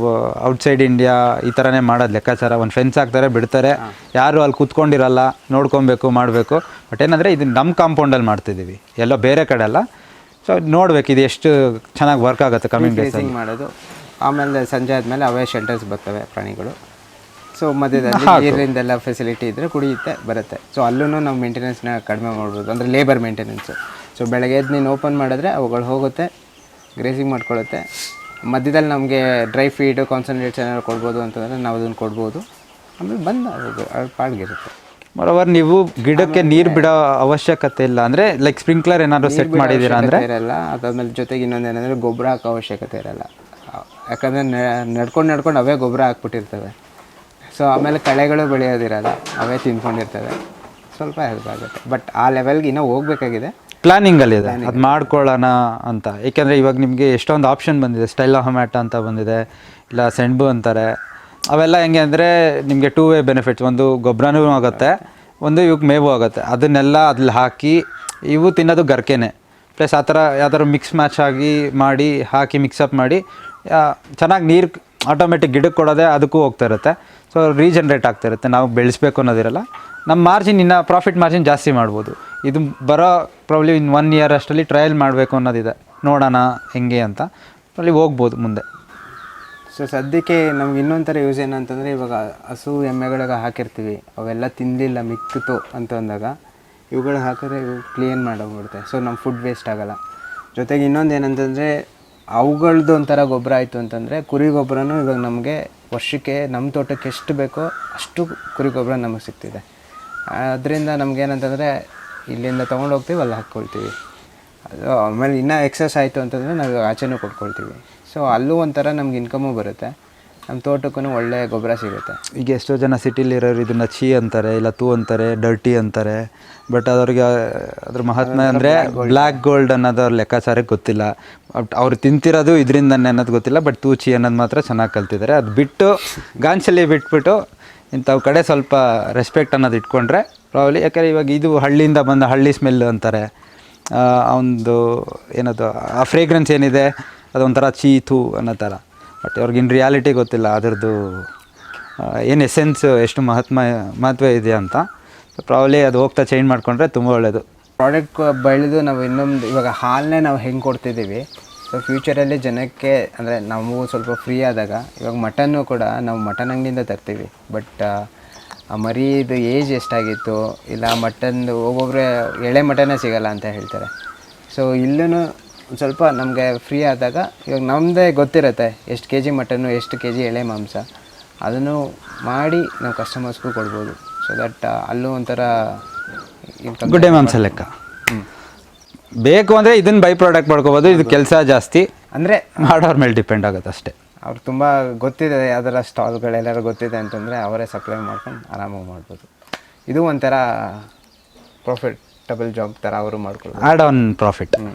ಔಟ್ಸೈಡ್ ಇಂಡಿಯಾ ಈ ಥರನೇ ಮಾಡೋದು ಲೆಕ್ಕಾಚಾರ. ಒಂದು ಫೆನ್ಸ್ ಹಾಕ್ತಾರೆ ಬಿಡ್ತಾರೆ. ಯಾರು ಅಲ್ಲಿ ಕೂತ್ಕೊಂಡಿರಲ್ಲ ನೋಡ್ಕೊಬೇಕು ಮಾಡಬೇಕು. ಬಟ್ ಏನಂದರೆ ಇದು ನಮ್ಮ ಕಾಂಪೌಂಡಲ್ಲಿ ಮಾಡ್ತಿದ್ದೀವಿ ಎಲ್ಲೋ ಬೇರೆ ಕಡೆ ಅಲ್ಲ. ಸೊ ನೋಡ್ಬೇಕು ಇದು ಎಷ್ಟು ಚೆನ್ನಾಗಿ ವರ್ಕ್ ಆಗುತ್ತೆ ಕಮಿಂಗ್ ಡೇಸ್ ಮಾಡೋದು. ಆಮೇಲೆ ಸಂಜೆ ಆದಮೇಲೆ ಅವೇ ಶೆಲ್ಟರ್ಸ್ ಬರ್ತವೆ ಪ್ರಾಣಿಗಳು. ಸೊ ಮಧ್ಯದಲ್ಲಿ ನೀರಿಂದೆಲ್ಲ ಫೆಸಿಲಿಟಿ ಇದ್ದರೆ ಕುಡಿಯುತ್ತೆ ಬರುತ್ತೆ. ಸೊ ಅಲ್ಲೂ ನಾವು ಮೇಂಟೆನೆನ್ಸ್ನ ಕಡಿಮೆ ಮಾಡ್ಬೋದು. ಅಂದರೆ ಲೇಬರ್ ಮೇಂಟೆನೆನ್ಸು ಸೊ ಬೆಳಗ್ಗೆ ಎದ್ದು ನೀನು ಓಪನ್ ಮಾಡಿದ್ರೆ ಅವುಗಳು ಹೋಗುತ್ತೆ. ಗ್ರೇಸಿಂಗ್ ಮಾಡ್ಕೊಳ್ಳುತ್ತೆ. ಮಧ್ಯದಲ್ಲಿ ನಮಗೆ ಡ್ರೈ ಫೀಡ್ ಕಾನ್ಸಂಟ್ರೇಟ್ಸ್ ಏನಾದ್ರು ಕೊಡ್ಬೋದು ಅಂತಂದರೆ ನಾವು ಅದನ್ನು ಕೊಡ್ಬೋದು. ಆಮೇಲೆ ಬಂದು ಅದು ಪಾಡ್ಗಿರುತ್ತೆ. ಮೊರವರ್ ನೀವು ಗಿಡಕ್ಕೆ ನೀರು ಬಿಡೋ ಅವಶ್ಯಕತೆ ಇಲ್ಲ ಅಂದರೆ ಲೈಕ್ ಸ್ಪ್ರಿಂಕ್ಲರ್ ಏನಾದರೂ ಸೆಟ್ ಮಾಡಿದ್ದೀರಾ ಅಂದರೆ? ಇರಲ್ಲ. ಅದಾದ್ಮೇಲೆ ಜೊತೆಗೆ ಇನ್ನೊಂದು ಏನಂದರೆ ಗೊಬ್ಬರ ಹಾಕೋ ಅವಶ್ಯಕತೆ ಇರಲ್ಲ. ಯಾಕಂದರೆ ನಡ್ಕೊಂಡು ನಡ್ಕೊಂಡು ಅವೇ ಗೊಬ್ಬರ ಹಾಕ್ಬಿಟ್ಟಿರ್ತವೆ. ಸೊ ಆಮೇಲೆ ಕಳೆಗಳು ಬೆಳೆಯೋದಿರಲ್ಲ ಅವೇ ತಿನ್ಕೊಂಡಿರ್ತವೆ. ಸ್ವಲ್ಪ ಹೆಲ್ಪ್ ಆಗುತ್ತೆ. ಬಟ್ ಆ ಲೆವೆಲ್ಗೆ ಇನ್ನೂ ಹೋಗ್ಬೇಕಾಗಿದೆ. ಪ್ಲಾನಿಂಗಲ್ಲಿ ಇದೆ. ಅದು ಮಾಡ್ಕೊಳ್ಳೋಣ ಅಂತ. ಏಕೆಂದರೆ ಇವಾಗ ನಿಮಗೆ ಎಷ್ಟೊಂದು ಆಪ್ಷನ್ ಬಂದಿದೆ. ಸ್ಟೈಲ್ ಹಮ್ಯಾಟ ಅಂತ ಬಂದಿದೆ. ಇಲ್ಲ ಸೆಣ್ಬು ಅಂತಾರೆ. ಅವೆಲ್ಲ ಹೆಂಗೆ ಅಂದರೆ ನಿಮಗೆ ಟೂ ವೇ ಬೆನಿಫಿಟ್ಸ್ ಒಂದು ಗೊಬ್ಬರನೂ ಆಗುತ್ತೆ ಒಂದು ಇವಾಗ ಮೇವು ಆಗುತ್ತೆ. ಅದನ್ನೆಲ್ಲ ಅದ್ರಲ್ಲಿ ಹಾಕಿ ಇವು ತಿನ್ನೋದು ಗರ್ಕೆನೆ. ಪ್ಲಸ್ ಆ ಥರ ಯಾವ್ದಾದ್ರು ಮಿಕ್ಸ್ ಮ್ಯಾಚ್ ಆಗಿ ಮಾಡಿ ಹಾಕಿ ಮಿಕ್ಸಪ್ ಮಾಡಿ ಚೆನ್ನಾಗಿ ನೀರು ಆಟೋಮೆಟಿಕ್ ಗಿಡಕ್ಕೆ ಕೊಡೋದೇ ಅದಕ್ಕೂ ಹೋಗ್ತಾ ಇರುತ್ತೆ. ಸೊ ರೀಜನ್ರೇಟ್ ಆಗ್ತಾ ಇರುತ್ತೆ. ನಾವು ಬೆಳೆಸ್ಬೇಕು ಅನ್ನೋದಿರಲ್ಲ. ನಮ್ಮ ಮಾರ್ಜಿನ್ ಇನ್ನು ಪ್ರಾಫಿಟ್ ಮಾರ್ಜಿನ್ ಜಾಸ್ತಿ ಮಾಡ್ಬೋದು. ಇದು ಬರೋ ಪ್ರಾಬ್ಲಿ ಇನ್ ಒನ್ ಇಯರ್ ಅಷ್ಟರಲ್ಲಿ ಟ್ರಯಲ್ ಮಾಡಬೇಕು ಅನ್ನೋದಿದೆ. ನೋಡೋಣ ಹೆಂಗೆ ಅಂತ. ಅಲ್ಲಿ ಹೋಗ್ಬೋದು ಮುಂದೆ. ಸೊ ಸದ್ಯಕ್ಕೆ ನಮ್ಗೆ ಇನ್ನೊಂದು ಥರ ಯೂಸ್ ಏನಂತಂದರೆ ಇವಾಗ ಹಸು, ಎಮ್ಮೆಗಳಿಗೆ ಹಾಕಿರ್ತೀವಿ. ಅವೆಲ್ಲ ತಿನ್ನಲಿಲ್ಲ ಮಿಕ್ಕಿತು ಅಂತ ಅಂದಾಗ ಇವುಗಳು ಹಾಕಿದ್ರೆ ಇವು ಕ್ಲೀನ್ ಮಾಡೋಗ್ಬಿಡುತ್ತೆ ಸೊ ನಮ್ಮ ಫುಡ್ ವೇಸ್ಟ್ ಆಗೋಲ್ಲ. ಜೊತೆಗೆ ಇನ್ನೊಂದು ಏನಂತಂದರೆ ಅವುಗಳದ್ದು ಒಂಥರ ಗೊಬ್ಬರ ಆಯಿತು ಅಂತಂದರೆ ಕುರಿ ಗೊಬ್ಬರನೂ ಇವಾಗ ನಮಗೆ ವರ್ಷಕ್ಕೆ ನಮ್ಮ ತೋಟಕ್ಕೆ ಎಷ್ಟು ಬೇಕೋ ಅಷ್ಟು ಕುರಿ ಗೊಬ್ಬರ ನಮಗೆ ಸಿಗ್ತಿದೆ. ಅದರಿಂದ ನಮಗೇನಂತಂದರೆ ಇಲ್ಲಿಂದ ತೊಗೊಂಡು ಹೋಗ್ತೀವಿ, ಅಲ್ಲಿ ಹಾಕ್ಕೊಳ್ತೀವಿ ಅದು ಆಮೇಲೆ ಇನ್ನೂ ಎಕ್ಸಸ್ ಆಯಿತು ಅಂತಂದರೆ ನಾವು ಆಚೆನೂ ಕೊಟ್ಕೊಳ್ತೀವಿ ಸೊ ಅಲ್ಲೂ ಒಂಥರ ನಮ್ಗೆ ಇನ್ಕಮು ಬರುತ್ತೆ. ನಮ್ಮ ತೋಟಕ್ಕೂ ಒಳ್ಳೆ ಗೊಬ್ಬರ ಸಿಗುತ್ತೆ. ಈಗ ಎಷ್ಟೋ ಜನ ಸಿಟಿಲಿ ಇರೋರು ಇದನ್ನ ಚೀ ಅಂತಾರೆ ಇಲ್ಲ ತೂ ಅಂತಾರೆ ಡರ್ಟಿ ಅಂತಾರೆ. ಬಟ್ ಅದವ್ರಿಗೆ ಅದ್ರ ಮಹಾತ್ಮ ಅಂದರೆ ಬ್ಲ್ಯಾಕ್ ಗೋಲ್ಡ್ ಅನ್ನೋದು ಅವ್ರ ಲೆಕ್ಕಾಚಾರಕ್ಕೆ ಗೊತ್ತಿಲ್ಲ. ಬಟ್ ಅವ್ರು ತಿಂತಿರೋದು ಇದರಿಂದನೇ ಅನ್ನೋದು ಗೊತ್ತಿಲ್ಲ ಬಟ್ ತೂ ಚೀ ಅನ್ನೋದು ಮಾತ್ರ ಚೆನ್ನಾಗಿ ಕಲ್ತಿದ್ದಾರೆ. ಅದು ಬಿಟ್ಟು ಗಾಂಚಲ್ಲಿ ಬಿಟ್ಬಿಟ್ಟು ಇಂಥವು ಕಡೆ ಸ್ವಲ್ಪ ರೆಸ್ಪೆಕ್ಟ್ ಅನ್ನೋದು ಇಟ್ಕೊಂಡ್ರೆ ಪ್ರಾಬ್ಲಿ ಯಾಕಂದರೆ ಇವಾಗ ಇದು ಹಳ್ಳಿಯಿಂದ ಬಂದ ಹಳ್ಳಿ ಸ್ಮೆಲ್ ಅಂತಾರೆ. ಒಂದು ಏನದು ಆ ಫ್ರೇಗ್ರೆನ್ಸ್ ಏನಿದೆ ಅದೊಂಥರ ಚೀತು ಅನ್ನೋ ಥರ ಬಟ್ ಅವ್ರಿಗೆ ಇನ್ ರಿಯಾಲಿಟಿ ಗೊತ್ತಿಲ್ಲ, ಅದರದ್ದು ಏನು ಎಸೆನ್ಸ್ ಎಷ್ಟು ಮಹತ್ಮ, ಮಹತ್ವ ಇದೆ ಅಂತ. ಪ್ರಾಬ್ಲಿ ಅದು ಹೋಗ್ತಾ ಚೇಂಜ್ ಮಾಡಿಕೊಂಡ್ರೆ ತುಂಬ ಒಳ್ಳೆಯದು ಪ್ರಾಡಕ್ಟ್ ಬೆಳೆದು ನಾವು ಇನ್ನೊಂದು, ಇವಾಗ ಹಾಲನ್ನೇ ನಾವು ಹೆಂಗೆ ಕೊಡ್ತಿದ್ದೀವಿ? ಸೊ ಫ್ಯೂಚರಲ್ಲಿ ಜನಕ್ಕೆ, ಅಂದರೆ ನಾವು ಸ್ವಲ್ಪ ಫ್ರೀ ಆದಾಗ, ಇವಾಗ ಮಟನ್ನು ಕೂಡ ನಾವು ಮಟನ್ ಅಂಗಡಿಯಿಂದ ತರ್ತೀವಿ. ಬಟ್ ಆ ಮರಿದು ಏಜ್ ಎಷ್ಟಾಗಿತ್ತು? ಇಲ್ಲ ಮಟನ್ದು ಒಬ್ಬೊಬ್ಬರೇ ಎಳೆ ಮಟನೇ ಸಿಗಲ್ಲ ಅಂತ ಹೇಳ್ತಾರೆ. ಸೊ ಇಲ್ಲೂ ಒಂದು ಸ್ವಲ್ಪ ನಮಗೆ ಫ್ರೀ ಆದಾಗ ಇವಾಗ ನಮ್ಮದೇ ಗೊತ್ತಿರುತ್ತೆ ಎಷ್ಟು ಕೆ ಜಿ ಮಟನ್ನು ಎಷ್ಟು ಕೆ ಜಿ ಎಳೆ ಮಾಂಸ. ಅದನ್ನು ಮಾಡಿ ನಾವು ಕಸ್ಟಮರ್ಸ್ಗೂ ಕೊಡ್ಬೋದು. ಸೊ ದಟ್ ಅಲ್ಲೂ ಒಂಥರ ಗುಡ್ಡೆ ಮಾಂಸ ಲೆಕ್ಕ. ಬೇಕು ಅಂದರೆ ಇದನ್ನು ಬೈ ಪ್ರಾಡಕ್ಟ್ ಮಾಡ್ಕೋಬೋದು ಇದು ಕೆಲಸ ಜಾಸ್ತಿ ಅಂದರೆ ಮಾಡೋರ್ ಮೇಲೆ ಡಿಪೆಂಡ್ ಆಗುತ್ತೆ ಅಷ್ಟೇ. ಅವ್ರು ತುಂಬ ಗೊತ್ತಿದೆ ಯಾವ್ದಾರ ಸ್ಟಾಲ್ಗಳೆಲ್ಲರೂ ಗೊತ್ತಿದೆ ಅಂತಂದರೆ ಅವರೇ ಸಪ್ಲೈ ಮಾಡ್ಕೊಂಡು ಆರಾಮಾಗಿ ಮಾಡ್ಬೋದು. ಇದು ಒಂಥರ ಡಬಲ್ ಜಾಬ್ ಥರ ಅವರು ಮಾಡ್ಕೊಳ್ಬೋದು. ಆ್ಯಡ್ ಆನ್ ಪ್ರಾಫಿಟ್ ಹ್ಞೂ